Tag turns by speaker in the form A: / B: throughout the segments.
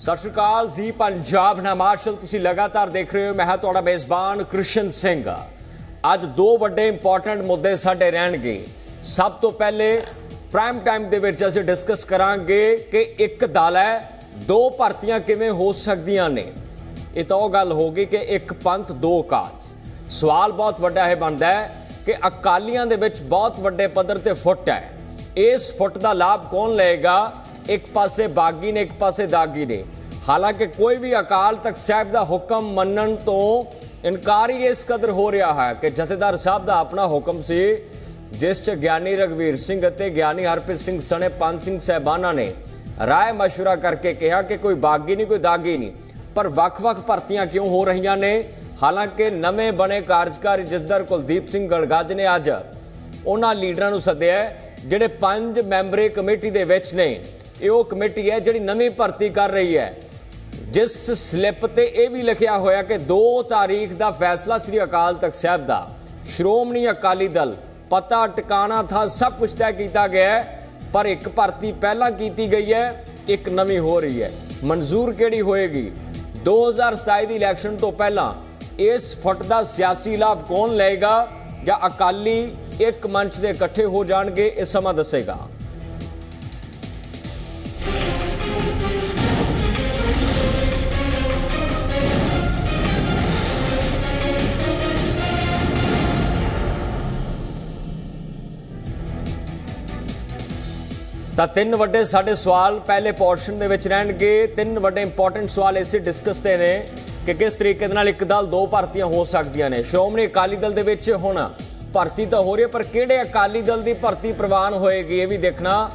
A: ਸਤਿ ਸ਼੍ਰੀ ਅਕਾਲ ਜੀ, ਪੰਜਾਬ ਨਮਾਸ਼ਲ ਤੁਸੀਂ ਲਗਾਤਾਰ ਦੇਖ ਰਹੇ ਹੋ, ਮੈਂ ਹਾਂ ਤੁਹਾਡਾ ਮੇਜ਼ਬਾਨ ਕ੍ਰਿਸ਼ਨ ਸਿੰਘ। ਅੱਜ ਦੋ ਵੱਡੇ ਇੰਪੋਰਟੈਂਟ ਮੁੱਦੇ ਸਾਡੇ ਰਹਿਣਗੇ। ਸਭ ਤੋਂ ਪਹਿਲੇ ਪ੍ਰਾਈਮ ਟਾਈਮ ਦੇ ਵਿੱਚ ਅਸੀਂ ਡਿਸਕਸ ਕਰਾਂਗੇ ਕਿ ਇੱਕ ਦਲ ਹੈ, ਦੋ ਭਰਤੀਆਂ ਕਿਵੇਂ ਹੋ ਸਕਦੀਆਂ ਨੇ। ਇਹ ਤਾਂ ਉਹ ਗੱਲ ਹੋ ਗਈ ਕਿ ਇੱਕ ਪੰਥ, ਦੋ ਕਾਜ। ਸਵਾਲ ਬਹੁਤ ਵੱਡਾ ਹੈ ਬਣਦਾ ਹੈ ਕਿ ਅਕਾਲੀਆਂ ਦੇ ਵਿੱਚ ਬਹੁਤ ਵੱਡੇ ਪੱਧਰ ਤੇ ਫੁੱਟ ਹੈ। ਇਸ ਫੁੱਟ ਦਾ ਲਾਭ ਕੌਣ ਲਏਗਾ? ਇੱਕ ਪਾਸੇ ਬਾਗੀ ਨੇ, ਇੱਕ ਪਾਸੇ ਦਾਗੀ ਨੇ। ਹਾਲਾਂਕਿ ਕੋਈ ਵੀ ਅਕਾਲ ਤਖਤ ਸਾਹਿਬ ਦਾ ਹੁਕਮ ਮੰਨਣ ਤੋਂ ਇਨਕਾਰ ਹੀ ਇਸ ਕਦਰ ਹੋ ਰਿਹਾ ਹੈ ਕਿ ਜਥੇਦਾਰ ਸਾਹਿਬ ਦਾ ਆਪਣਾ ਹੁਕਮ ਸੀ, ਜਿਸ 'ਚ ਗਿਆਨੀ ਰਗਵੀਰ ਸਿੰਘ ਅਤੇ ਗਿਆਨੀ ਹਰਪ੍ਰੀਤ ਸਿੰਘ ਸਣੇ, ਪੰਜ ਸਿੰਘ ਸਹਿਬਾਨਾਂ ਨੇ ਰਾਏ ਮਸ਼ਵਰਾ ਕਰਕੇ ਕਿਹਾ ਕਿ ਕੋਈ ਬਾਗੀ ਨਹੀਂ, ਕੋਈ ਦਾਗੀ ਨਹੀਂ। ਪਰ ਵੱਖ-ਵੱਖ ਭਰਤੀਆਂ ਕਿਉਂ ਹੋ ਰਹੀਆਂ ਨੇ? ਹਾਲਾਂਕਿ ਨਵੇਂ ਬਣੇ ਕਾਰਜਕਾਰੀ ਜਥੇਦਾਰ ਕੁਲਦੀਪ ਸਿੰਘ ਗੜਗੱਜ ਨੇ ਅੱਜ ਉਹਨਾਂ ਲੀਡਰਾਂ ਨੂੰ ਸੱਦਿਆ ਜਿਹੜੇ ਪੰਜ ਮੈਂਬਰੀ ਕਮੇਟੀ ਦੇ ਵਿੱਚ ਨੇ। ਇਹ ਉਹ ਕਮੇਟੀ ਹੈ ਜਿਹੜੀ ਨਵੀਂ ਭਰਤੀ ਕਰ ਰਹੀ ਹੈ। ਜਿਸ ਸਲਿੱਪ ਤੇ ਇਹ ਵੀ ਲਿਖਿਆ ਹੋਇਆ ਕਿ 2 ਤਾਰੀਖ ਦਾ ਫੈਸਲਾ ਸ੍ਰੀ ਅਕਾਲ ਤਖਤ ਸਾਹਿਬ ਦਾ। ਸ਼੍ਰੋਮਣੀ ਅਕਾਲੀ ਦਲ ਪਤਾ ਟਿਕਾਣਾ ਥਾ ਸਭ ਕੁਝ ਤੈਅ ਕੀਤਾ ਗਿਆ ਹੈ, ਪਰ ਇੱਕ ਭਰਤੀ ਪਹਿਲਾਂ ਕੀਤੀ ਗਈ ਹੈ, ਇੱਕ ਨਵੀਂ ਹੋ ਰਹੀ ਹੈ। ਮਨਜ਼ੂਰ ਕਿਹੜੀ ਹੋਏਗੀ? 2027 ਦੀ ਇਲੈਕਸ਼ਨ ਤੋਂ ਪਹਿਲਾਂ ਇਸ ਫੁੱਟ ਦਾ ਸਿਆਸੀ ਲਾਭ ਕੌਣ ਲਏਗਾ ਜਾਂ ਅਕਾਲੀ ਇੱਕ ਮੰਚ ਦੇ ਇਕੱਠੇ ਹੋ ਜਾਣਗੇ, ਇਹ ਸਮਾਂ ਦੱਸੇਗਾ। ਤਾਂ ਤਿੰਨ ਵੱਡੇ ਸਾਡੇ ਸਵਾਲ ਪਹਿਲੇ ਪੋਰਸ਼ਨ ਦੇ ਵਿੱਚ ਰਹਿਣਗੇ। ਤਿੰਨ ਵੱਡੇ ਇੰਪੋਰਟੈਂਟ ਸਵਾਲ ਇਸੇ ਡਿਸਕਸ ਤੇ ਨੇ ਕਿ ਕਿਸ ਤਰੀਕੇ ਦੇ ਨਾਲ ਇੱਕ ਦਲ ਦੋ ਭਰਤੀਆਂ ਹੋ ਸਕਦੀਆਂ ਨੇ। ਸ਼੍ਰੋਮਣੀ ਅਕਾਲੀ ਦਲ ਦੇ ਵਿੱਚ ਹੁਣ ਭਰਤੀ ਤਾਂ ਹੋ ਰਹੀ ਹੈ, ਪਰ ਕਿਹੜੇ ਅਕਾਲੀ ਦਲ ਦੀ ਭਰਤੀ ਪ੍ਰਵਾਨ ਹੋਏਗੀ ਇਹ ਵੀ ਦੇਖਣਾ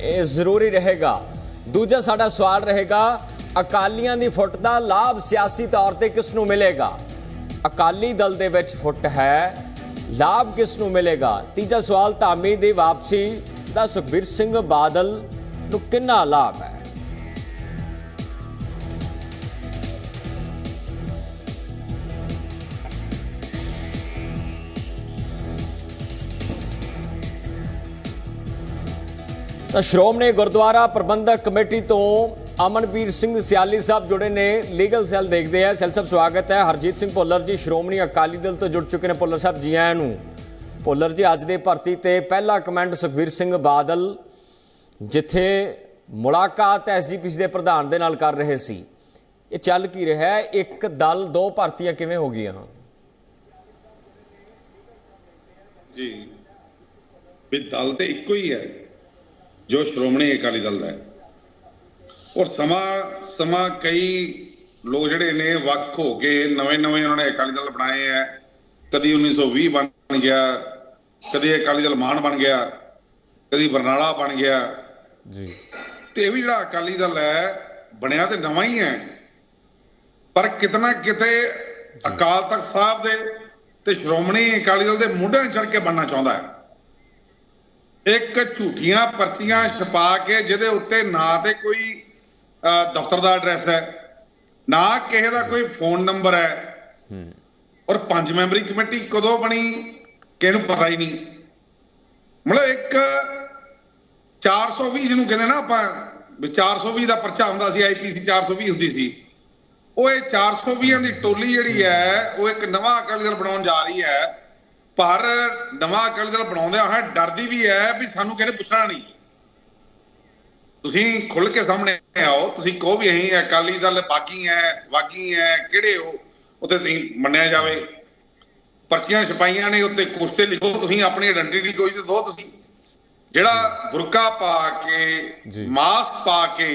A: ਇਹ ਜ਼ਰੂਰੀ ਰਹੇਗਾ। ਦੂਜਾ ਸਾਡਾ ਸਵਾਲ ਰਹੇਗਾ, ਅਕਾਲੀਆਂ ਦੀ ਫੁੱਟ ਦਾ ਲਾਭ ਸਿਆਸੀ ਤੌਰ ਤੇ ਕਿਸ ਨੂੰ ਮਿਲੇਗਾ? ਅਕਾਲੀ ਦਲ ਦੇ ਵਿੱਚ ਫੁੱਟ ਹੈ, ਲਾਭ ਕਿਸ ਨੂੰ ਮਿਲੇਗਾ? ਤੀਜਾ ਸਵਾਲ ਧਾਮੀ ਦੀ ਵਾਪਸੀ। ਦਾ ਸੁਖਬੀਰ ਸਿੰਘ ਬਾਦਲ ਨੂੰ ਕਿੰਨਾ ਲਾਭ ਹੈ? ਤਾਂ ਸ਼੍ਰੋਮਣੀ ਗੁਰਦੁਆਰਾ ਪ੍ਰਬੰਧਕ ਕਮੇਟੀ ਤੋਂ ਅਮਨਵੀਰ ਸਿੰਘ ਸਿਆਲੀ ਸਾਹਿਬ ਜੁੜੇ ਨੇ। ਲੀਗਲ ਸੈੱਲ ਦੇਖਦੇ ਆ। ਸੈੱਲ ਸਾਹਿਬ, ਸਵਾਗਤ ਹੈ। ਹਰਜੀਤ ਸਿੰਘ ਭੁੱਲਰ ਜੀ, ਸ਼੍ਰੋਮਣੀ ਅਕਾਲੀ ਦਲ ਤੋਂ ਜੁੜ ਚੁੱਕੇ ਨੇ। ਭੁੱਲਰ ਸਾਹਿਬ, ਜੀ ਆਇਆਂ ਨੂੰ ਭੁੱਲਰ ਜੀ, ਅੱਜ ਦੇ ਭਰਤੀ ਤੇ ਪਹਿਲਾ ਕਮੈਂਟ ਸੁਖਵੀਰ ਸਿੰਘ ਬਾਦਲ ਜਿੱਥੇ ਮੁਲਾਕਾਤ ਐਸਜੀਪੀਸੀ ਦੇ ਪ੍ਰਧਾਨ ਦੇ ਨਾਲ ਕਰ ਰਹੇ ਸੀ। ਇਹ ਚੱਲ ਕੀ ਰਿਹਾ ਹੈ? ਇੱਕ ਦਲ, ਦੋ ਭਰਤੀਆਂ ਕਿਵੇਂ ਹੋ ਗਈਆਂ?
B: ਜੀ, ਵੀ ਦਲ ਤੇ ਇੱਕੋ ਹੀ ਹੈ, ਜੋ ਸ਼੍ਰੋਮਣੀ ਅਕਾਲੀ ਦਲ ਦਾ ਹੈ। ਔਰ ਸਮਾਂ ਸਮਾਂ ਕਈ ਲੋਕ ਜਿਹੜੇ ਨੇ ਵੱਖ ਹੋ ਕੇ ਨਵੇਂ ਨਵੇਂ ਉਹਨਾਂ ਨੇ ਅਕਾਲੀ ਦਲ ਬਣਾਏ ਹੈ। ਕਦੀ 1920 ਬਣ ਗਿਆ ਕਦੀ ਅਕਾਲੀ ਦਲ ਮਾਨ ਬਣ ਗਿਆ ਕਦੀ ਬਰਨਾਲਾ ਬਣ ਗਿਆ।
A: ਜੀ।
B: ਤੇ ਇਹ ਵੀ ਜਿਹੜਾ ਅਕਾਲੀ ਦਲ ਹੈ ਬਣਿਆ ਤੇ ਨਵਾਂ ਹੀ ਹੈ। ਪਰ ਕਿਤਨਾ ਕਿਤੇ ਅਕਾਲ ਤਖਤ ਸਾਹਿਬ ਦੇ ਤੇ ਸ਼੍ਰੋਮਣੀ ਅਕਾਲੀ ਦਲ ਦੇ ਮੁੱਢਿਆਂ ਚੜ ਕੇ ਬਣਨਾ ਚਾਹੁੰਦਾ ਹੈ। ਇੱਕ ਝੂਠੀਆਂ ਪਰਚੀਆਂ ਛਪਾ ਕੇ ਜਿਹਦੇ ਉੱਤੇ ਨਾ ਤੇ ਕੋਈ ਦਫ਼ਤਰ ਦਾ ਐਡਰੈਸ ਹੈ ਨਾ ਕਿਸੇ ਦਾ ਕੋਈ ਫੋਨ ਨੰਬਰ ਹੈ। ਔਰ ਪੰਜ ਮੈਂਬਰੀ ਕਮੇਟੀ ਕਦੋਂ ਬਣੀ, ਕਿਹਨੂੰ ਪਤਾ ਹੀ ਨਹੀਂ। ਮਤਲਬ ਇੱਕ 420 ਜਿਹਨੂੰ ਕਹਿੰਦੇ ਨਾ ਆਪਾਂ, ਵੀ 420 ਦਾ ਪਰਚਾ ਹੁੰਦਾ ਸੀ ਆਈਪੀਸੀ 420 ਹੁੰਦੀ ਸੀ। ਉਹ ਇਹ 420 ਦੀ ਟੋਲੀ ਜਿਹੜੀ ਹੈ, ਉਹ ਇੱਕ ਨਵਾਂ ਅਕਾਲੀ ਦਲ ਬਣਾਉਣ ਜਾ ਰਹੀ ਹੈ। ਪਰ ਨਵਾਂ ਅਕਾਲੀ ਦਲ ਬਣਾਉਂਦਿਆਂ ਹੋਇਆ ਡਰਦੀ ਵੀ ਹੈ ਵੀ ਸਾਨੂੰ ਕਿਸੇ ਪੁੱਛਣਾ ਨਹੀਂ। ਤੁਸੀਂ ਖੁੱਲ ਕੇ ਸਾਹਮਣੇ ਆਓ, ਤੁਸੀਂ ਕਹੋ ਵੀ ਅਸੀਂ ਅਕਾਲੀ ਦਲ ਬਾਗੀ ਹੈ, ਵਾਗੀ ਹੈ, ਕਿਹੜੇ ਹੋ? ਉੱਤੇ ਤੁਸੀਂ ਮੰਨਿਆ ਜਾਵੇ। ਪਰਚੀਆਂ ਛਪਾਈਆਂ ਨੇ ਉੱਤੇ ਕੁਛ ਤੇ ਲਿਖੋ ਤੁਸੀਂ ਆਪਣੀ ਆਇਡੈਂਟੀਟੀ ਕੋਈ ਤੇ ਦੋ ਤੁਸੀਂ। ਜਿਹੜਾ ਬੁਰਕਾ ਪਾ। ਕੇ ਮਾਸਕ ਪਾ ਕੇ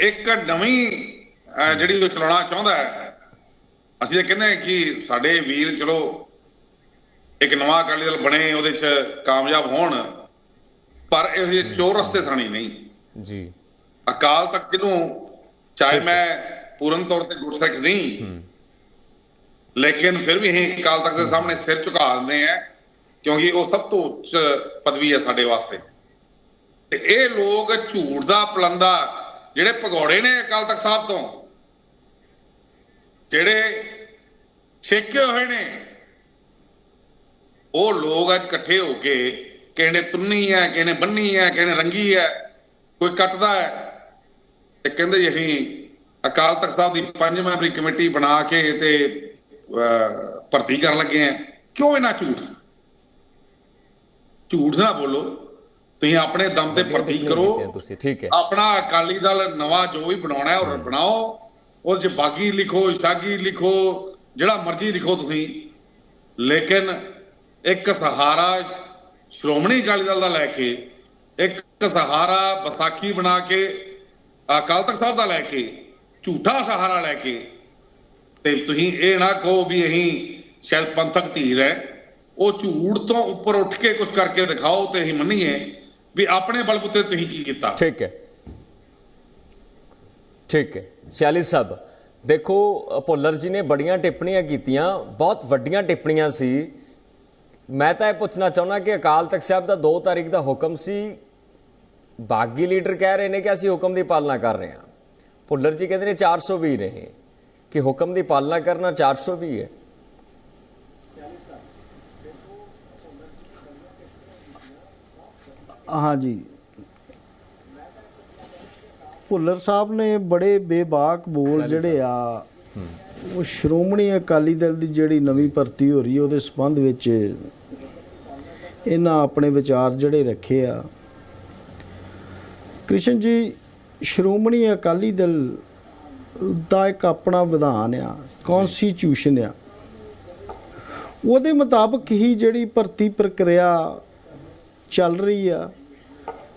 B: ਇੱਕ ਨਵੀਂ ਜਿਹੜੀ ਉਹ ਚਲਾਉਣਾ ਚਾਹੁੰਦਾ ਹੈ ਅਸੀਂ ਤਾਂ ਕਹਿੰਦੇ ਕਿ ਸਾਡੇ ਵੀਰ ਚਲੋ ਇੱਕ ਨਵਾਂ ਅਕਾਲੀ ਦਲ ਬਣੇ ਉਹਦੇ 'ਚ ਕਾਮਯਾਬ ਹੋਣ ਪਰ ਇਹ ਜਿਹੇ ਚੋਰ ਰਸਤੇ ਥਾਣੀ ਨਹੀਂ।
A: ਜੀ।
B: ਅਕਾਲ ਤਖਤ ਜਿਹਨੂੰ ਚਾਹੇ ਮੈਂ ਪੂਰਨ ਤੌਰ ਤੇ ਗੁਰਸਿੱਖ ਨਹੀਂ ਲੇਕਿਨ ਫਿਰ ਵੀ ਅਸੀਂ ਅਕਾਲ ਤਖਤ ਦੇ ਸਾਹਮਣੇ ਸਿਰ ਝੁਕਾ ਦਿੰਦੇ ਆ ਕਿਉਂਕਿ ਉਹ ਸਭ ਤੋਂ ਉੱਚ ਪਦਵੀ ਹੈ ਸਾਡੇ ਵਾਸਤੇ। ਤੇ ਇਹ ਲੋਕ ਝੂਠ ਦਾ ਪਲੰਦਾ ਜਿਹੜੇ ਭਗੌੜੇ ਨੇ ਅਕਾਲ ਤਖਤ ਸਾਹਿਬ ਤੋਂ, ਜਿਹੜੇ ਠੇਕੇ ਹੋਏ ਨੇ, ਉਹ ਲੋਕ ਅੱਜ ਇਕੱਠੇ ਹੋ ਕੇ ਕਿਸੇ ਨੇ ਤੁੰਨੀ ਹੈ ਕਿਹਨੇ ਬੰਨੀ ਹੈ, ਕਿਸੇ ਰੰਗੀ ਹੈ, ਕੋਈ ਕੱਟਦਾ ਹੈ। ਤੇ ਕਹਿੰਦੇ ਜੀ ਅਸੀਂ ਅਕਾਲ ਤਖਤ ਸਾਹਿਬ ਦੀ ਪੰਜ ਮੈਂਬਰੀ ਕਮੇਟੀ ਬਣਾ ਕੇ ਤੇ ਭਰਤੀ ਕਰਨ ਲੱਗੇ ਆ। ਕਿਉਂ ਇਹਨਾਂ ਝੂਠ? ਝੂਠ ਨਾ ਬੋਲੋ। ਤੁਸੀਂ ਆਪਣੇ ਦਮ ਤੇ ਭਰਤੀ ਕਰੋ।
A: ਤੁਸੀਂ ਠੀਕ ਹੈ।
B: ਆਪਣਾ ਅਕਾਲੀ ਦਲ ਨਵਾਂ ਜੋ ਵੀ ਬਣਾਉਣਾ ਹੈ ਉਹ ਬਣਾਓ। ਉਹਦੇ ਚ ਬਾਗੀ ਲਿਖੋ ਸ਼ਾਗੀ ਲਿਖੋ ਜਿਹੜਾ ਮਰਜ਼ੀ ਲਿਖੋ ਤੁਸੀਂ। ਲੇਕਿਨ ਇੱਕ ਸਹਾਰਾ ਸ਼੍ਰੋਮਣੀ ਅਕਾਲੀ ਦਲ ਦਾ ਲੈ ਕੇ ਇੱਕ ਸਹਾਰਾ ਵਿਸਾਖੀ ਬਣਾ ਕੇ ਅਕਾਲ ਤਖਤ ਸਾਹਿਬ ਦਾ ਲੈ ਕੇ ਝੂਠਾ ਸਹਾਰਾ ਲੈ ਕੇ ਤੇ ਤੁਸੀਂ ਇਹ ਨਾ ਕਹੋ ਵੀ ਅਸੀਂ ਸ਼ਾਇਦ ਪੰਥਕ ਧੀਰ ਹੈ। ਉਹ ਝੂਠ ਤੋਂ ਉੱਪਰ ਉੱਠ ਕੇ ਕੁਝ ਕਰਕੇ ਦਿਖਾਓ ਤੇ ਅਸੀਂ ਮੰਨੀਏ ਵੀ ਆਪਣੇ ਬਲਬੁੱਤੇ ਤੁਸੀਂ ਕੀ ਕੀਤਾ।
A: ਠੀਕ ਹੈ। ਠੀਕ ਹੈ। ਸਿਆਲੀ ਸਾਹਿਬ, ਦੇਖੋ, ਭੁੱਲਰ ਜੀ ਨੇ ਬੜੀਆਂ ਟਿੱਪਣੀਆਂ ਕੀਤੀਆਂ, ਬਹੁਤ ਵੱਡੀਆਂ ਟਿੱਪਣੀਆਂ ਸੀ। ਮੈਂ ਤਾਂ ਇਹ ਪੁੱਛਣਾ ਚਾਹੁੰਦਾ ਕਿ ਅਕਾਲ ਤਖਤ ਸਾਹਿਬ ਦਾ 2 ਤਾਰੀਖ ਦਾ ਹੁਕਮ ਸੀ। ਬਾਗੀ ਲੀਡਰ ਕਹਿ ਰਹੇ ਨੇ ਕਿ ਅਸੀਂ ਹੁਕਮ ਦੀ ਪਾਲਣਾ ਕਰ ਰਹੇ ਹਾਂ। ਭੁੱਲਰ ਜੀ ਕਹਿੰਦੇ ਨੇ 420 ਨੇ ਕਿ ਹੁਕਮ ਦੀ ਪਾਲਣਾ ਕਰਨਾ 420 ਹੈ।
C: ਹਾਂਜੀ। ਭੁੱਲਰ ਸਾਹਿਬ ਨੇ ਬੜੇ ਬੇਬਾਕ ਬੋਲ ਜਿਹੜੇ ਆ ਉਹ ਸ਼੍ਰੋਮਣੀ ਅਕਾਲੀ ਦਲ ਦੀ ਜਿਹੜੀ ਨਵੀਂ ਭਰਤੀ ਹੋ ਰਹੀ ਹੈ ਉਹਦੇ ਸੰਬੰਧ ਵਿੱਚ ਇਹਨਾਂ ਆਪਣੇ ਵਿਚਾਰ ਜਿਹੜੇ ਰੱਖੇ ਆ। ਕ੍ਰਿਸ਼ਨ ਜੀ ਸ਼੍ਰੋਮਣੀ ਅਕਾਲੀ ਦਲ ਦਾ ਇੱਕ ਆਪਣਾ ਵਿਧਾਨ ਆ ਕਨਸਟੀਟਿਊਸ਼ਨ ਆ। ਉਹਦੇ ਮੁਤਾਬਕ ਹੀ ਜਿਹੜੀ ਭਰਤੀ ਪ੍ਰਕਿਰਿਆ ਚੱਲ ਰਹੀ ਆ।